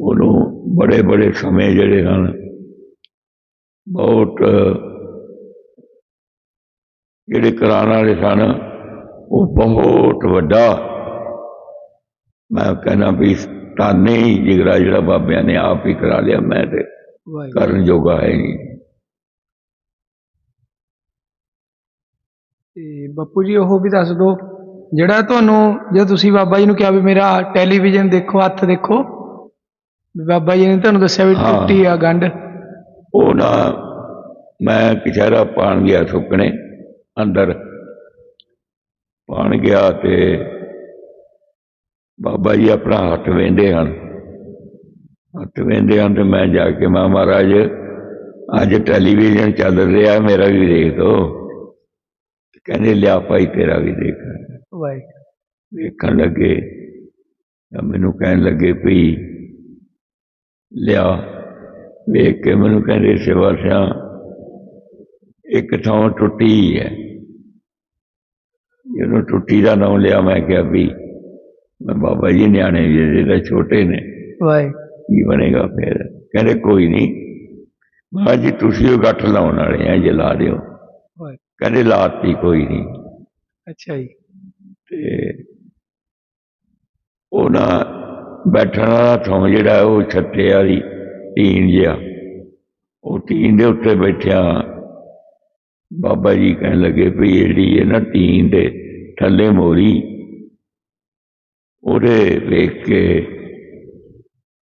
ਉਹਨੂੰ ਬੜੇ ਬੜੇ ਸਮੇਂ ਜਿਹੜੇ ਹਨ ਬਹੁਤ ਜਿਹੜੇ ਕਰਾਉਣ ਵਾਲੇ ਸਨ ਉਹ ਬਹੁਤ ਵੱਡਾ। ਮੈਂ ਕਹਿੰਦਾ ਵੀ ਤਾਨੇ ਹੀ ਜਿਗਰਾ ਜਿਹੜਾ ਬਾਬਿਆਂ ਨੇ ਆਪ ਹੀ ਕਰਾ ਲਿਆ ਮੈਂ ਤੇ ਕਰਨ ਜੋਗਾ ਹੈ ਨਹੀਂ ਤੇ ਬੱਪੂ ਜੀ ਉਹ ਵੀ ਦੱਸ ਦਿਓ ਜਿਹੜਾ ਤੁਹਾਨੂੰ ਜੇ ਤੁਸੀਂ ਬਾਬਾ ਜੀ ਨੂੰ ਕਿਹਾ ਵੀ ਮੇਰਾ ਟੈਲੀਵਿਜ਼ਨ ਦੇਖੋ ਹੱਥ ਦੇਖੋ ਬਾਬਾ ਜੀ ਨੇ ਤੁਹਾਨੂੰ ਦੱਸਿਆ ਵੀ। ਟੁੱਟੀ ਆ ਗੰਢ। ਉਹ ਨਾ ਮੈਂ ਕਿਚਾਰਾ ਪਾਣ ਗਿਆ ਸੁੱਕਣੇ ਅੰਦਰ। ਪਾਣ ਗਿਆ ਤੇ ਬਾਬਾ ਜੀ ਆਪਣਾ ਹੱਥ ਵੇਂਦੇ ਹਨ। ਹੱਥ ਵੇਂਦੇ ਹਨ ਤੇ ਮੈਂ ਜਾ ਕੇ ਮੈਂ ਮਹਾਰਾਜ ਅੱਜ ਟੈਲੀਵਿਜ਼ਨ ਚੱਲ ਰਿਹਾ ਮੇਰਾ ਵੀ ਦੇਖ ਦੋ। ਕਹਿੰਦੇ ਲਿਆ ਭਾਈ ਤੇਰਾ ਵੀ ਦੇਖ। ਵਾਹਿਗੁਰੂ। ਵੇਖਣ ਲੱਗੇ ਤਾਂ ਮੈਨੂੰ ਕਹਿਣ ਲੱਗੇ ਵੀ ਲਿਆ ਵੇਖ ਕੇ ਮੈਨੂੰ ਕਹਿੰਦੇ ਸੇਵਾ ਸਿਆ ਇੱਕ ਥਾਂ ਟੁੱਟੀ ਹੈ ਜਦੋਂ ਟੁੱਟੀ ਦਾ ਨਾਮ ਲਿਆ ਮੈਂ ਕਿਹਾ ਵੀ ਮੈਂ ਬਾਬਾ ਜੀ ਨਿਆਣੇ ਜਿਹੇ ਤਾਂ ਛੋਟੇ ਨੇ। ਵਾਹਿਗੁਰੂ। ਕੀ ਬਣੇਗਾ ਫਿਰ? ਕਹਿੰਦੇ ਕੋਈ ਨਹੀਂ ਮੈਂ ਜੀ ਤੁਸੀਂ ਉਹ ਗੱਠ ਲਾਉਣ ਵਾਲੇ ਆ ਜਲਾ ਦਿਓ। ਵਾਹਿਗੁਰੂ। ਕਹਿੰਦੇ ਲਾਤੀ ਕੋਈ ਨਹੀਂ। ਅੱਛਾ ਜੀ। ਤੇ ਉਹ ਨਾ ਬੈਠਣ ਵਾਲਾ ਥਾਂ ਜਿਹੜਾ ਹੈ ਉਹ ਛੱਤੇ ਵਾਲੀ ਟੀਨ ਜਿਹਾ। ਉਹ ਟੀਨ ਦੇ ਉੱਤੇ ਬੈਠਿਆ। ਬਾਬਾ ਜੀ ਕਹਿਣ ਲੱਗੇ ਵੀ ਜਿਹੜੀ ਇਹ ਨਾ ਟੀਨ ਦੇ ਥੱਲੇ ਮੋਰੀ ਉਹਦੇ ਵੇਖ ਕੇ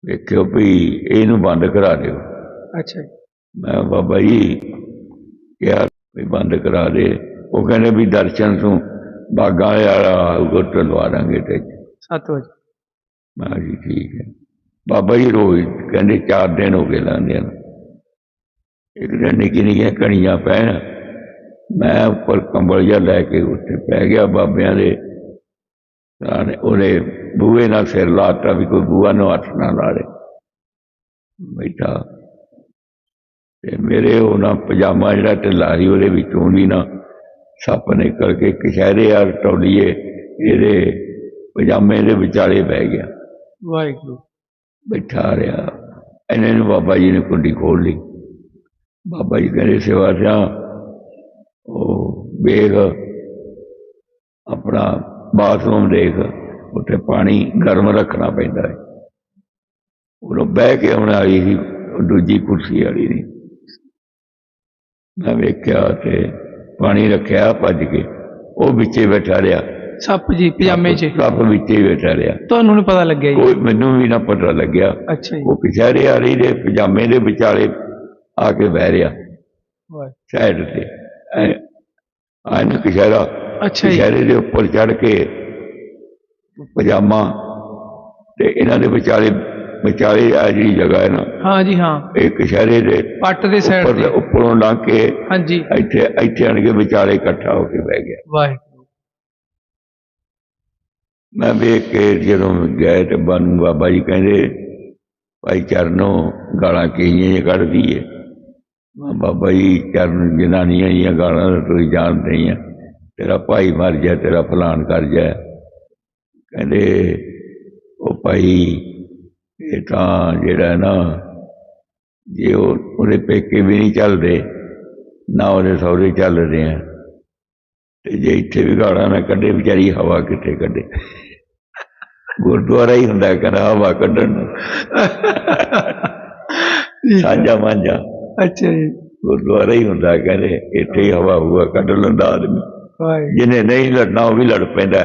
ਵੇਖਿਓ ਵੀ ਇਹਨੂੰ ਬੰਦ ਕਰਾ ਦਿਓ। ਅੱਛਾ ਮੈਂ ਬਾਬਾ ਜੀ ਕਿਹਾ ਵੀ ਬੰਦ ਕਰਾ ਦੇ। ਉਹ ਕਹਿੰਦੇ ਵੀ ਦਰਸ਼ਨ ਤੋਂ ਬਾਗਾਂ ਵਾਲਾ ਗੁੱਟ ਲਵਾ ਦਾਂਗੇ ਤੇ। 7 ਵਜੇ। ਮੈਂ ਜੀ ਠੀਕ ਹੈ। ਬਾਬਾ ਜੀ ਰੋਜ਼ ਕਹਿੰਦੇ ਚਾਰ ਦਿਨ ਹੋ ਗਏ ਲਾਉਂਦੇ ਨੂੰ। ਇੱਕ ਦਿਨ ਨਿੱਕੀ ਨਿੱਕੀਆਂ ਕਣੀਆਂ ਪੈਣ ਮੈਂ ਉੱਪਰ ਕੰਬਲ ਜਿਹਾ ਲੈ ਕੇ ਉੱਤੇ ਪੈ ਗਿਆ ਬਾਬਿਆਂ ਦੇ। ਉਹਨੇ ਬੂਹੇ ਨਾਲ ਸਿਰ ਲਾਤਾ ਵੀ ਕੋਈ ਬੂਹਾ ਨੂੰ ਹੱਥ ਨਾ ਲਾੜੇ। ਬੈਠਾ। ਤੇ ਮੇਰੇ ਉਹ ਨਾ ਪਜਾਮਾ ਜਿਹੜਾ ਢਿੱਲਾ ਸੀ ਉਹਦੇ ਵਿੱਚੋਂ ਦੀ ਨਾ ਸੱਪ ਨਿਕਲ ਕੇ ਕਸ਼ਹਿਰੇ ਆ ਟੌਲੀਏ ਇਹਦੇ ਪਜਾਮੇ ਦੇ ਵਿਚਾਲੇ ਬਹਿ ਗਿਆ। ਵਾਹਿਗੁਰੂ। ਬੈਠਾ ਰਿਹਾ। ਇਹਨੇ ਨੂੰ ਬਾਬਾ ਜੀ ਨੇ ਕੁੰਡੀ ਖੋਲ ਲਈ। ਬਾਬਾ ਜੀ ਕਹਿੰਦੇ ਸੇਵਾ ਸਿਆ ਉਹ ਵੇਖ ਆਪਣਾ ਬਾਥਰੂਮ ਦੇਖ ਉੱਥੇ ਪਾਣੀ ਗਰਮ ਰੱਖਣਾ ਪੈਂਦਾ ਹੈ। ਉਹ ਬਹਿ ਕੇ ਆਉਣ ਵਾਲੀ ਸੀ ਦੂਜੀ ਕੁਰਸੀ ਵਾਲੀ ਨਹੀਂ ਮੈਂ ਵੇਖਿਆ ਤੇ ਪਾਣੀ ਰੱਖਿਆ ਭੱਜ ਕੇ। ਉਹ ਵਿੱਚੇ ਬੈਠਾ ਰਿਹਾ। ਸੱਪ ਜੀ ਪਜਾਮੇ 'ਚ। ਸੱਪ ਵਿੱਚੇ ਬੈਠਾ ਰਿਹਾ। ਤੁਹਾਨੂੰ ਨਹੀਂ ਪਤਾ ਲੱਗਿਆ ਜੀ? ਕੋਈ ਮੈਨੂੰ ਵੀ ਨਾ ਪਤਾ ਲੱਗਿਆ। ਅੱਛਾ ਜੀ। ਉਹ ਪਿਛਾੜੇ ਆ ਰਹੀ ਦੇ ਪਜਾਮੇ ਦੇ ਵਿਚਾਲੇ ਆ ਕੇ ਬਹਿ ਰਿਹਾ। ਵਾਹਿ- ਸਾਈਡ ਤੇ। ਆਨ ਕਿਸ਼ਾਰਾ ਅੱਛਾ ਜੀ। ਕਿਸ਼ਾਰੇ ਦੇ ਉੱਪਰ ਚੜ ਕੇ ਪਜਾਮਾ ਤੇ ਇਹਨਾਂ ਦੇ ਵਿਚਾਲੇ ਵਿਚਾਲੇ ਆ ਜਿਹੜੀ ਜਗ੍ਹਾ ਹੈ ਨਾ ਹਾਂ ਜੀ ਹਾਂ। ਇਹ ਕਿਸ਼ਾਰੇ ਦੇ ਪੱਟ ਦੇ ਸਾਈਡ ਉੱਪਰ ਤੇ। ਉੱਪਰੋਂ ਲੰਘ ਕੇ ਹਾਂਜੀ। ਇੱਥੇ ਇੱਥੇ ਆਣ ਕੇ ਵਿਚਾਲੇ ਇਕੱਠਾ ਹੋ ਕੇ ਬਹਿ ਗਿਆ। ਵਾਹਿਗੁਰੂ। ਮੈਂ ਵੇਖ ਕੇ ਜਦੋਂ ਗਏ ਤੇ ਬਨ ਬਾਬਾ ਜੀ ਕਹਿੰਦੇ ਭਾਈ ਚਰਨੋ ਗਾਲਾਂ ਕਹੀਆਂ ਜਿਹੀਆਂ ਕੱਢਦੀ ਏ? ਮੈਂ ਬਾਬਾ ਜੀ ਚਰਨ ਜਨਾਨੀਆਂ ਦੀਆਂ ਗਾਲਾਂ ਤਾਂ ਤੁਸੀਂ ਜਾਣਦੇ ਹੀ ਆ। ਤੇਰਾ ਭਾਈ ਮਰ ਜਾ ਤੇਰਾ ਫਲਾਨ ਕਰ ਜਾ ਕਹਿੰਦੇ ਉਹ ਭਾਈ ਇਹ ਤਾਂ ਜਿਹੜਾ ਨਾ ਜੇ ਉਹ ਉਹਦੇ ਪੇਕੇ ਵੀ ਨਹੀਂ ਚੱਲਦੇ ਨਾ ਉਹਦੇ ਸਹੁਰੇ ਚੱਲ ਰਹੇ ਆ ਤੇ ਜੇ ਇੱਥੇ ਵੀ ਗਾਲਾਂ ਨਾ ਕੱਢੇ ਵਿਚਾਰੀ ਹਵਾ ਕਿੱਥੇ ਕੱਢੇ? ਗੁਰਦੁਆਰਾ ਹੀ ਹੁੰਦਾ ਕਹਿੰਦਾ ਹਵਾ ਕੱਢਣ ਨੂੰ। ਸਾਂਝਾ ਮਾਂਝਾ। ਅੱਛਾ ਜੀ। ਗੁਰਦੁਆਰਾ ਹੀ ਹੁੰਦਾ ਕਹਿੰਦੇ ਇੱਥੇ ਹੀ ਹਵਾ ਹੁਆ ਕੱਢ ਲੈਂਦਾ ਆਦਮੀ। ਜਿਹਨੇ ਨਹੀਂ ਲੜਨਾ ਉਹ ਵੀ ਲੜ ਪੈਂਦਾ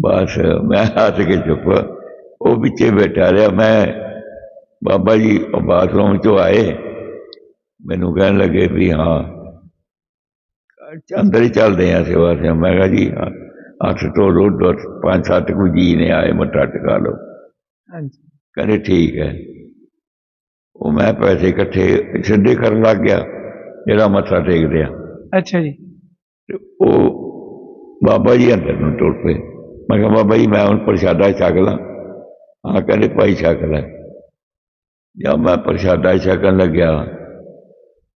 ਬਸ ਮੈਂ ਹੱਥ ਕੇ ਚੁੱਪ। ਉਹ ਵਿੱਚੇ ਬੈਠਾ ਰਿਹਾ। ਮੈਂ ਬਾਬਾ ਜੀ ਉਹ ਬਾਥਰੂਮ ਚੋਂ ਆਏ। ਮੈਨੂੰ ਕਹਿਣ ਲੱਗੇ ਵੀ ਹਾਂ ਅੰਦਰ ਹੀ ਚੱਲਦੇ ਆ ਸੇਵਾ ਸੇ ਮੈਂ ਕਿਹਾ ਜੀ ਹਾਂ, ਅੱਠ ਤੋਂ ਰੋਡ ਪੰਜ ਸੱਤ ਕੁ ਜੀ ਨੇ ਆਏ ਮੱਥਾ ਟਿਕਾ ਲਓ। ਹਾਂਜੀ। ਕਹਿੰਦੇ ਠੀਕ ਹੈ। ਉਹ ਮੈਂ ਪੈਸੇ ਇਕੱਠੇ ਸਿੱਧੇ ਕਰਨ ਲੱਗ ਗਿਆ ਜਿਹੜਾ ਮੱਥਾ ਟੇਕਦੇ ਆ ਅੱਛਾ ਜੀ। ਉਹ ਬਾਬਾ ਜੀ ਅੰਦਰ ਨੂੰ ਟੁਰ ਪਏ। ਮੈਂ ਕਿਹਾ ਬਾਬਾ ਜੀ ਮੈਂ ਹੁਣ ਪ੍ਰਸ਼ਾਦਾ ਛਕ ਲਾਂ। ਆ ਕਹਿੰਦੇ ਭਾਈ ਛਕ ਲੈ। ਜਦ ਮੈਂ ਪ੍ਰਸ਼ਾਦਾ ਛਕਣ ਲੱਗਿਆ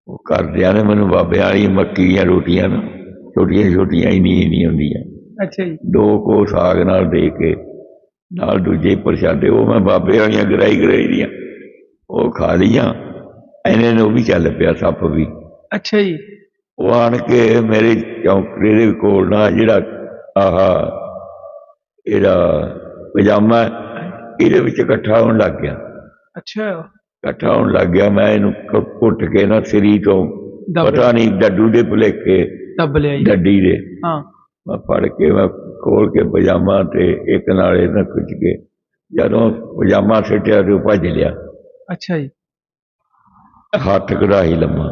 ਉਹ ਘਰਦਿਆਂ ਨੇ ਮੈਨੂੰ ਬਾਬੇ ਵਾਲੀ ਮੱਕੀ ਦੀਆਂ ਰੋਟੀਆਂ ਨਾ ਛੋਟੀਆਂ ਛੋਟੀਆਂ ਹੀ ਨਹੀਂ ਨਹੀਂ ਹੁੰਦੀਆਂ। ਅੱਛਾ ਜੀ। ਦੋ ਕੋ ਸਾਗ ਨਾਲ ਦੇ ਕੇ ਨਾਲ ਦੂਜੇ ਪ੍ਰਸ਼ਾਦੇ ਉਹ ਮੈਂ ਬਾਬੇ ਵਾਲੀਆਂ ਗਰਾਈ ਗਰਾਈ ਦੀਆਂ ਉਹ ਖਾ ਲੀਆਂ ਇਹਨੇ ਨੂੰ ਵੀ ਚੱਲ ਪਿਆ ਸੱਪ ਵੀ। ਅੱਛਾ ਜੀ। ਉਹ ਆਣ ਕੇ ਮੇਰੇ ਚੌਂਕੜੇ ਦੇ ਕੋਲ ਨਾ ਜਿਹੜਾ ਆਹਾ ਇਹਦਾ ਪਜਾਮਾ ਇਹਦੇ ਵਿੱਚ ਇਕੱਠਾ ਹੋਣ ਲੱਗ ਗਿਆ। ਅੱਛਾ। ਇਕੱਠਾ ਹੋਣ ਲੱਗ ਗਿਆ ਮੈਂ ਇਹਨੂੰ ਘੁੱਟ ਕੇ ਨਾ ਸਰੀ ਤੋਂ ਪਤਾ ਨਹੀਂ ਡੱਡੂ ਦੇ ਭੁਲੇਖੇ ਦੱਬ ਲਿਆ ਡੱਡੀ ਦੇ। ਹਾਂ। ਮੈਂ ਫੜ ਕੇ ਮੈਂ ਖੋਲ ਕੇ ਪਜਾਮਾ ਤੇ ਇੱਕ ਨਾਲੇ ਨਾਲ ਖਿੱਚ ਕੇ ਜਦੋਂ ਪਜਾਮਾ ਸਿੱਟਿਆ ਤੇ ਭੱਜ ਲਿਆ। ਅੱਛਾ ਜੀ। ਹੱਥ ਕਢਾਈ ਲੰਮਾ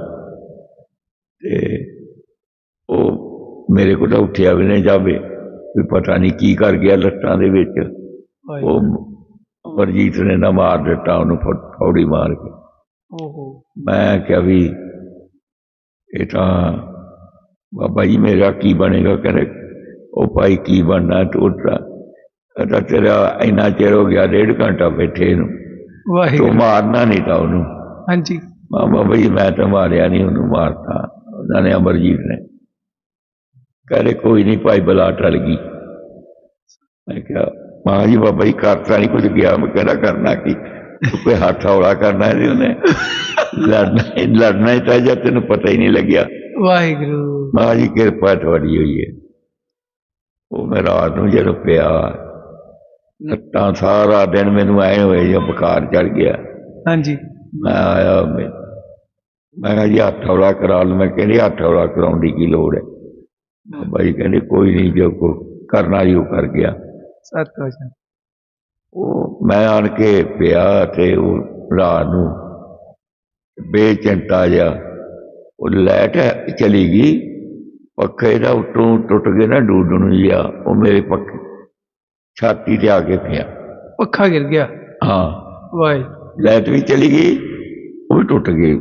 ਤੇ ਉਹ ਮੇਰੇ ਕੋਲ ਉੱਠਿਆ ਵੀ ਨਹੀਂ ਜਾਵੇ ਵੀ ਪਤਾ ਨਹੀਂ ਕੀ ਕਰ ਗਿਆ ਲੱਤਾਂ ਦੇ ਵਿੱਚ। ਉਹ ਅਮਰਜੀਤ ਨੇ ਨਾ ਮਾਰ ਦਿੱਤਾ ਉਹਨੂੰ ਫੌੜੀ ਮਾਰ ਕੇ। ਓਹੋ। ਮੈਂ ਕਿਹਾ ਵੀ ਇਹ ਤਾਂ ਬਾਬਾ ਜੀ ਮੇਰਾ ਕੀ ਬਣੇਗਾ ਕਹਿੰਦੇ ਉਹ ਭਾਈ ਕੀ ਬਣਨਾ ਟੋਟਾ ਕਹਿੰਦਾ ਤੇਰਾ ਇੰਨਾ ਚਿਰ ਹੋ ਗਿਆ ਡੇਢ ਘੰਟਾ ਬੈਠੇ ਨੂੰ। ਤੂੰ ਵਾਹਿਗੁਰੂ। ਮਾਰਨਾ ਨਹੀਂ ਤਾਂ ਉਹਨੂੰ। ਹਾਂਜੀ। ਮਾਂ ਬਾਬਾ ਜੀ ਮੈਂ ਤਾਂ ਮਾਰਿਆ ਨਹੀਂ ਉਹਨੂੰ ਮਾਰਤਾ ਉਹਨਾਂ ਨੇ ਅਮਰਜੀਤ ਨੇ। ਕਹਿੰਦੇ ਕੋਈ ਨਹੀਂ ਭਾਈ ਬਲਾ ਟਲ ਗਈ। ਮੈਂ ਕਿਹਾ ਮਾਂ ਜੀ ਬਾਬਾ ਜੀ ਕਰਤਾ ਨਹੀਂ ਕੁਝ ਗਿਆ ਮੈਂ ਕਹਿੰਦਾ ਕਰਨਾ ਕੀ? ਕੋਈ ਹੱਥ ਹੌਲਾ ਕਰਨਾ ਇਹਦੇ ਉਹਨੇ? ਲੜਨਾ ਲੜਨਾ ਹੀ ਤਾਂ ਜਦ ਤੈਨੂੰ ਪਤਾ ਹੀ ਨਹੀਂ ਲੱਗਿਆ। ਵਾਹਿਗੁਰੂ। ਮਾਂ ਜੀ ਕਿਰਪਾ ਤੁਹਾਡੀ ਹੋਈ ਹੈ। ਉਹ ਮੈਂ ਰਾਤ ਨੂੰ ਜਦੋਂ ਪਿਆ ਲੱਤਾਂ ਸਾਰਾ ਦਿਨ ਮੈਨੂੰ ਐ ਹੋਏ ਜਿਵੇਂ ਬੁਖਾਰ ਚੜ ਗਿਆ। ਹਾਂਜੀ। ਮੈਂ ਆਇਆ ਮੈਂ ਮੈਂ ਕਿਹਾ ਜੀ ਹੱਥ ਹੌਲਾ ਕਰਾ ਲਓ। ਮੈਂ ਕਹਿੰਦੀ ਹੱਥ ਹੌਲਾ ਕਰਾਉਣ ਦੀ ਕੀ ਲੋੜ ਹੈ? ਬਾਬਾ ਜੀ ਕਹਿੰਦੇ ਕੋਈ ਨਹੀਂ ਜੋ ਕੋ ਕਰਨਾ ਜੀ ਉਹ ਕਰ ਗਿਆ। ਸਤਿ ਉਹ ਮੈਂ ਆਣ ਕੇ ਪਿਆ ਤੇ ਉਹ ਰਾਤ ਨੂੰ ਬੇਚਿੰਤਾ ਜਿਹਾ ਉਹ ਲਾਈਟ ਚਲੀ ਗਈ ਪੱਖੇ ਦਾ ਉੱਤੋਂ ਟੁੱਟ ਗਿਆ ਨਾ ਡੂਡ ਨੂੰ ਜਿਹਾ ਉਹ ਮੇਰੇ ਪੱਖੇ ਛਾਤੀ ਤੇ ਆ ਕੇ ਪਿਆ। ਪੱਖਾ ਗਿਰ ਗਿਆ। ਹਾਂ। ਵਾਹਿਗੁਰੂ ਲਾਈਟ ਵੀ ਚਲੀ ਗਈ ਉਹ ਵੀ ਟੁੱਟ ਗਈ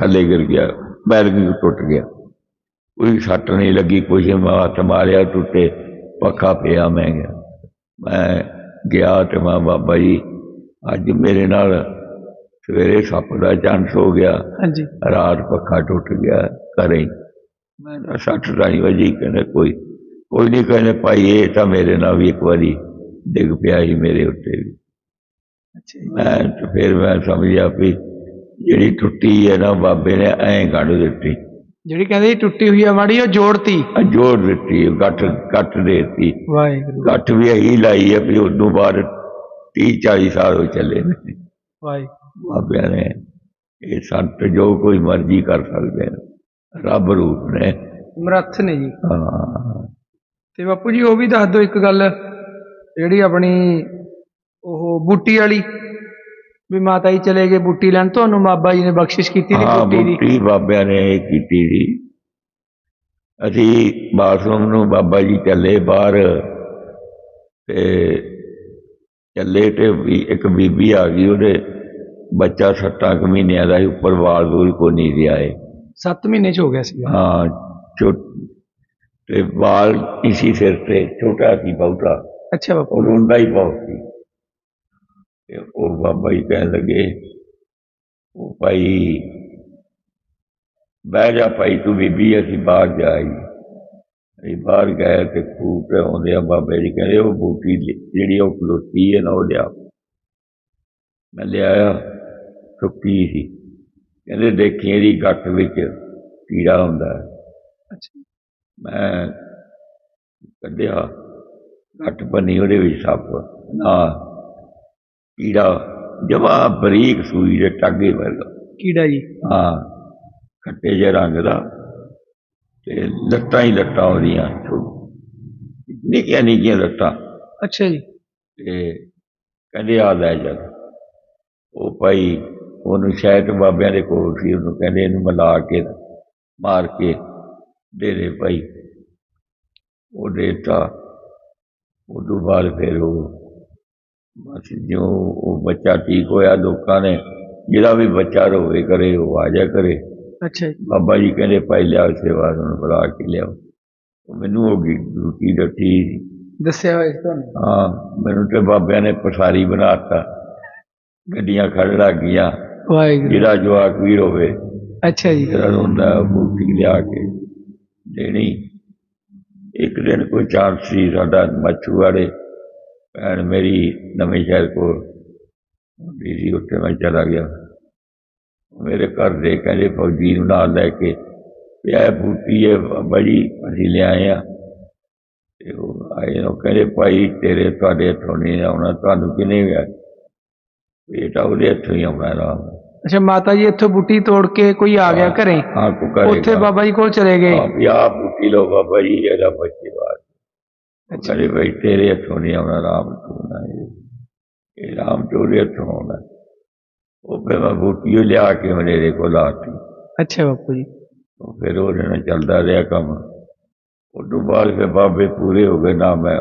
ਥੱਲੇ ਗਿਰ ਗਿਆ ਬੈਲ ਵੀ ਟੁੱਟ ਗਿਆ। ਕੋਈ ਸੱਟ ਨਹੀਂ ਲੱਗੀ ਕੁਝ ਮੈਂ ਹੱਥ ਮਾਰਿਆ ਟੁੱਟੇ। ਪੱਖਾ ਪਿਆ ਮੈਂ ਗਿਆ ਮੈਂ ਗਿਆ ਤੇ ਮੈਂ ਬਾਬਾ ਜੀ ਅੱਜ ਮੇਰੇ ਨਾਲ ਸਵੇਰੇ ਸੱਪ ਦਾ ਚਾਂਸ ਹੋ ਗਿਆ। ਹਾਂਜੀ। ਰਾਤ ਪੱਖਾ ਟੁੱਟ ਗਿਆ ਹੀ। ਮੈਂ ਤਾਂ ਸੱਟ ਰਾਈ ਵਜੀ ਕਹਿੰਦੇ ਕੋਈ ਕੋਈ ਨਹੀਂ ਕਹਿੰਦੇ ਭਾਈ ਇਹ ਤਾਂ ਮੇਰੇ ਨਾਲ ਵੀ ਇੱਕ ਵਾਰੀ ਡਿੱਗ ਪਿਆ ਸੀ ਮੇਰੇ ਉੱਤੇ ਵੀ। ਅੱਛਾ ਮੈਂ ਫਿਰ ਮੈਂ ਸਮਝਿਆ ਵੀ ਜਿਹੜੀ ਟੁੱਟੀ ਹੈ ਨਾ ਬਾਬੇ ਨੇ ਐਂ ਕੱਢ ਦਿੱਤੀ। ਜਿਹੜੀ ਕਹਿੰਦੇ ਟੁੱਟੀ ਹੋਈ ਆ ਮਾੜੀ ਉਹ ਜੋੜਤੀ। ਆ ਜੋੜ ਦਿੱਤੀ ਗੱਠ ਗੱਠ ਦੇਤੀ। ਵਾਹਿਗੁਰੂ। ਗੱਠ ਵੀ ਇਹੀ ਲਾਈ ਹੈ ਵੀ ਉਦੋਂ ਬਾਅਦ 30 40 ਸਾਲ ਹੋ ਚੱਲੇ ਨੇ। ਵਾਹਿਗੁਰੂ। ਬਾਬਿਆਂ ਨੇ ਇਹ ਸੰਤ ਜੋ ਕੋਈ ਮਰਜ਼ੀ ਕਰ ਸਕਦੇ ਨੇ। ਰੱਬ ਰੂਪ ਨੇ। ਸਮਰੱਥ ਨੇ ਜੀ। ਹਾਂ। ਤੇ ਬਾਪੂ ਜੀ ਉਹ ਵੀ ਦੱਸ ਦਿਓ ਇੱਕ ਗੱਲ ਜਿਹੜੀ ਆਪਣੀ ਉਹ ਬੂਟੀ ਵਾਲੀ। ਵੀ ਮਾਤਾ ਜੀ ਚਲੇ ਗਏ ਬੂਟੀ ਲੈਣ। ਤੁਹਾਨੂੰ ਬਾਬਾ ਜੀ ਨੇ ਬਖਸ਼ਿਸ਼ ਕੀਤੀ ਹਾਂ ਬੂਟੀ ਦੀ? ਬੁੱਟੀ ਬਾਬਿਆਂ ਨੇ ਇਹ ਕੀਤੀ ਸੀ। ਅਸੀਂ ਬਾਥਰੂਮ ਨੂੰ ਬਾਬਾ ਜੀ ਚੱਲੇ ਬਾਹਰ ਤੇ ਚੱਲੇ ਤੇ ਵੀ ਇੱਕ ਬੀਬੀ ਆ ਗਈ ਉਹਦੇ ਬੱਚਾ ਸੱਤਾਂ ਕੁ ਮਹੀਨਿਆਂ ਦਾ ਸੀ ਉੱਪਰ ਵਾਲ ਵੂਲ ਕੋ ਨਹੀਂ ਰਿਹਾ ਏ 7 ਮਹੀਨੇ ਚ ਹੋ ਗਿਆ ਸੀ ਹਾਂ ਛੋ ਤੇ ਵਾਲ ਇਸੀ ਸਿਰ ਤੇ ਛੋਟਾ ਸੀ ਬਹੁਤਾ। ਅੱਛਾ ਬਾਪੂ ਉਹ ਰੋਂਦਾ ਹੀ ਬਹੁਤ ਸੀ। ਤੇ ਉਹ ਬਾਬਾ ਜੀ ਕਹਿਣ ਲੱਗੇ ਉਹ ਭਾਈ ਬਹਿ ਜਾ ਭਾਈ ਤੂੰ ਬੀਬੀ ਅਸੀਂ ਬਾਹਰ ਜਾਈ ਅਸੀਂ ਬਾਹਰ ਗਏ ਤੇ ਖੂਹ ਤੇ ਆਉਂਦੇ ਆ ਬਾਬਾ ਜੀ ਕਹਿੰਦੇ ਉਹ ਬੂਟੀ ਜਿਹੜੀ ਉਹ ਖਲੋਤੀ ਹੈ ਨਾ ਉਹ ਲਿਆ। ਮੈਂ ਲਿਆਇਆ ਸੁੱਕੀ ਸੀ। ਕਹਿੰਦੇ ਦੇਖੀ ਇਹਦੀ ਗੱਠ ਵਿੱਚ ਕੀੜਾ ਹੁੰਦਾ ਹੈ। ਅੱਛਾ। ਮੈਂ ਕੱਢਿਆ ਘੱਟ ਬਣੀ ਉਹਦੇ ਵਿੱਚ ਸੱਪ। ਨਾ ਕੀੜਾ ਜਮਾ ਬਰੀਕ ਸੂਈ ਦੇ ਟਾਗੇ ਵਰਗਾ। ਕੀੜਾ ਜੀ? ਹਾਂ ਖੱਟੇ ਜਿਹੇ ਰੰਗ ਦਾ ਤੇ ਲੱਟਾਂ ਹੀ ਲੱਟਾਂ ਉਹਦੀਆਂ ਨਿੱਕੀਆਂ ਨਿੱਕੀਆਂ ਲੱਟਾਂ ਅੱਛਾ ਜੀ। ਤੇ ਕਹਿੰਦੇ ਆ ਲੈ ਜਾ। ਉਹ ਭਾਈ ਉਹਨੂੰ ਸ਼ਾਇਦ ਬਾਬਿਆਂ ਦੇ ਕੋਲ ਸੀ ਉਹਨੂੰ ਕਹਿੰਦੇ ਇਹਨੂੰ ਮਿਲਾ ਕੇ ਮਾਰ ਕੇ ਦੇ ਦੇ ਭਾਈ। ਉਹ ਦੇਤਾ। ਉਦੋਂ ਬਾਅਦ ਫਿਰ ਉਹ ਜੋ ਉਹ ਬੱਚਾ ਠੀਕ ਹੋਇਆ ਲੋਕਾਂ ਨੇ ਜਿਹੜਾ ਵੀ ਬੱਚਾ ਰੋਵੇ ਕਰੇ ਉਹ ਆ ਜਾ ਕਰੇ। ਅੱਛਾ ਜੀ। ਬਾਬਾ ਜੀ ਕਹਿੰਦੇ ਭਾਈ ਲਿਆਓ ਸੇਵਾ ਨੂੰ ਬੁਲਾ ਕੇ ਲਿਆਓ। ਮੈਨੂੰ ਹੋ ਗਈ ਰੋਟੀ ਰੱਟੀ ਦੱਸਿਆ ਹੋਇਆ ਤੁਹਾਨੂੰ? ਹਾਂ ਮੈਨੂੰ ਤੇ ਬਾਬਿਆਂ ਨੇ ਪਸਾਰੀ ਬਣਾਤਾ ਗੱਡੀਆਂ ਖੜ ਲੱਗ ਗਈਆਂ। ਵਾਹਿਗੁਰੂ। ਜਿਹੜਾ ਜਵਾਕ ਵੀ ਹੋਵੇ ਅੱਛਾ ਜੀ। ਜਿਹੜਾ ਹੁੰਦਾ ਬੂਟੀ ਲਿਆ ਕੇ ਦੇਣੀ। ਇੱਕ ਦਿਨ ਕੋਈ ਚਾਂਸ ਸੀ ਸਾਡਾ ਮੱਛੂ ਵਾਲੇ ਭੈਣ ਮੇਰੀ ਨਵੇਂ ਸ਼ਹਿਰ ਕੋਲ ਹੁੰਦੀ ਸੀ ਉੱਥੇ ਮੈਂ ਚਲਾ ਗਿਆ ਮੇਰੇ ਘਰ ਦੇ ਕਹਿੰਦੇ ਫੌਜੀ ਨੂੰ ਨਾਲ ਲੈ ਕੇ ਵੀ ਇਹ ਬੂਟੀ ਹੈ ਬੜੀ ਅਸੀਂ ਲਿਆਏ ਆ ਤੇ ਉਹ ਆਏ ਉਹ ਕਹਿੰਦੇ ਭਾਈ ਤੇਰੇ ਤੁਹਾਡੇ ਹੱਥੋਂ ਨਹੀਂ ਆਉਣਾ ਤੁਹਾਨੂੰ ਕਿਨੇ ਗਿਆ ਇਹ ਤਾਂ ਉਹਦੇ ਹੱਥੋਂ ਹੀ ਆਉਣਾ ਰਾਮ ਅੱਛਾ ਮਾਤਾ ਜੀ ਇੱਥੋਂ ਬੂਟੀ ਤੋੜ ਕੇ ਕੋਈ ਆ ਗਿਆ ਘਰੇ ਹਾਂ ਕੋ ਕਰੇਗਾ ਉੱਥੇ ਬਾਬਾ ਜੀ ਕੋਲ ਚਲੇ ਗਏ ਹਾਂ ਵੀ ਆਹ ਬੂਟੀ ਲੋ ਬਾਬਾ ਜੀ ਇਹਦਾ ਬੱਚੇ ਬਾਅਦ ਅੱਛਾ ਕਰੇ ਭਾਈ ਤੇਰੇ ਹੱਥੋਂ ਨਹੀਂ ਆਉਣਾ ਰਾਮ ਤੋਂ ਨਾ ਇਹ। ਰਾਮ ਚੋਰੇ ਹੱਥੋਂ ਆਉਣਾ। ਉਹ ਫਿਰ ਮੈਂ ਬੂਟੀ ਉਹ ਲਿਆ ਕੇ ਮੇਰੇ ਕੋਲ ਲਾਤੀ ਅੱਛਾ ਬਾਪੂ ਜੀ। ਉਹ ਫਿਰ ਉਹਦੇ ਨਾਲ ਚੱਲਦਾ ਰਿਹਾ ਕੰਮ। ਉਦੋਂ ਬਾਅਦ ਫਿਰ ਬਾਬੇ ਪੂਰੇ ਹੋ ਗਏ ਨਾ ਮੈਂ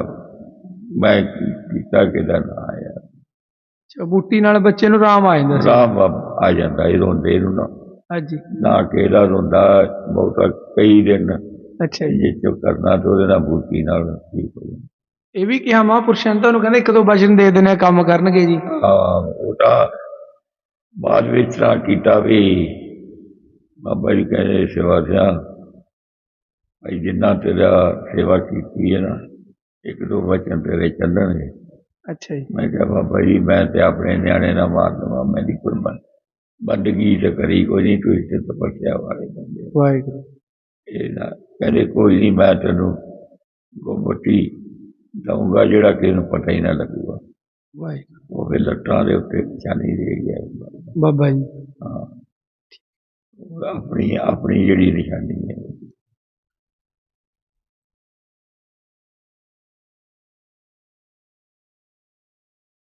ਮੈਂ ਕੀਤਾ ਕਿਦਾ ਨਾ ਆਇਆ। ਅੱਛਾ ਬੂਟੀ ਨਾਲ ਬੱਚੇ ਨੂੰ ਆਰਾਮ ਆ ਜਾਂਦਾ ਸੀ। ਰਾਮ ਬਾਬ ਆ ਜਾਂਦਾ ਇਹ ਰੋਂਦੇ ਨੂੰ ਨਾ। ਹਾਂਜੀ। ਨਾ ਕਿਹਦਾ ਰੋਂਦਾ ਬਹੁਤਾ ਕਈ ਦਿਨ ਅੱਛਾ ਜੀ। ਜੇ ਕਰਨਾ ਤੇ ਉਹਦੇ ਨਾਲ ਬੂਟੀ ਨਾਲ ਠੀਕ ਹੋ ਜਾਂਦਾ। ਇਹ ਵੀ ਕਿਹਾ ਮਹਾਂਪੁਰਸ਼ਾਂ ਨੇ ਤੁਹਾਨੂੰ ਕਹਿੰਦੇ ਇੱਕ ਦੋ ਵਚਨ ਦੇ ਦੇਣੇ ਕੰਮ ਕਰਨਗੇ ਜੀ। ਹਾਂ ਉਹ ਤਾਂ ਬਾਅਦ ਵਿੱਚ ਤਾਂ ਕੀਤਾ ਵੀ ਬਾਬਾ ਜੀ ਕਹਿੰਦੇ ਸੇਵਾ ਸਿਆ। ਭਾਈ ਜਿੰਨਾ ਤੇਰਾ ਸੇਵਾ ਕੀਤੀ ਹੈ ਨਾ ਇੱਕ ਦੋ ਵਚਨ ਤੇਰੇ ਚੱਲਣਗੇ। ਅੱਛਾ ਜੀ। ਮੈਂ ਕਿਹਾ ਬਾਬਾ ਜੀ ਮੈਂ ਤੇ ਆਪਣੇ ਨਿਆਣੇ ਨਾਲ ਮਾਰ ਦਵਾਂ ਮੇਰੀ ਕੋਈ ਬੰ- ਬੰਦਗੀ ਤੇ ਕਰੀ ਕੋਈ ਨਹੀਂ ਤੁਸੀਂ ਤੇ ਤਪੱਸਿਆ ਵਾਲੇ ਬੰਦੇ। ਵਾਹਿਗੁਰੂ। ਇਹ ਨਾ ਕਹਿੰਦੇ ਕੋਈ ਨਹੀਂ ਮੈਂ ਤੈਨੂੰ ਗੋਬਟੀ ਦਊਂਗਾ ਜਿਹੜਾ ਕਿਸੇ ਨੂੰ ਪਤਾ ਹੀ ਨਾ ਲੱਗੂਗਾ। ਵਾਹਿਗੁਰੂ। ਉਹ ਫਿਰ ਲੱਟਾਂ ਦੇ ਉੱਤੇ ਨਿਸ਼ਾਨੀ ਦੇ ਗਿਆ ਬਾਬਾ ਜੀ। ਹਾਂ। ਆਪਣੀ ਆਪਣੀ ਜਿਹੜੀ ਨਿਸ਼ਾਨੀ ਹੈ।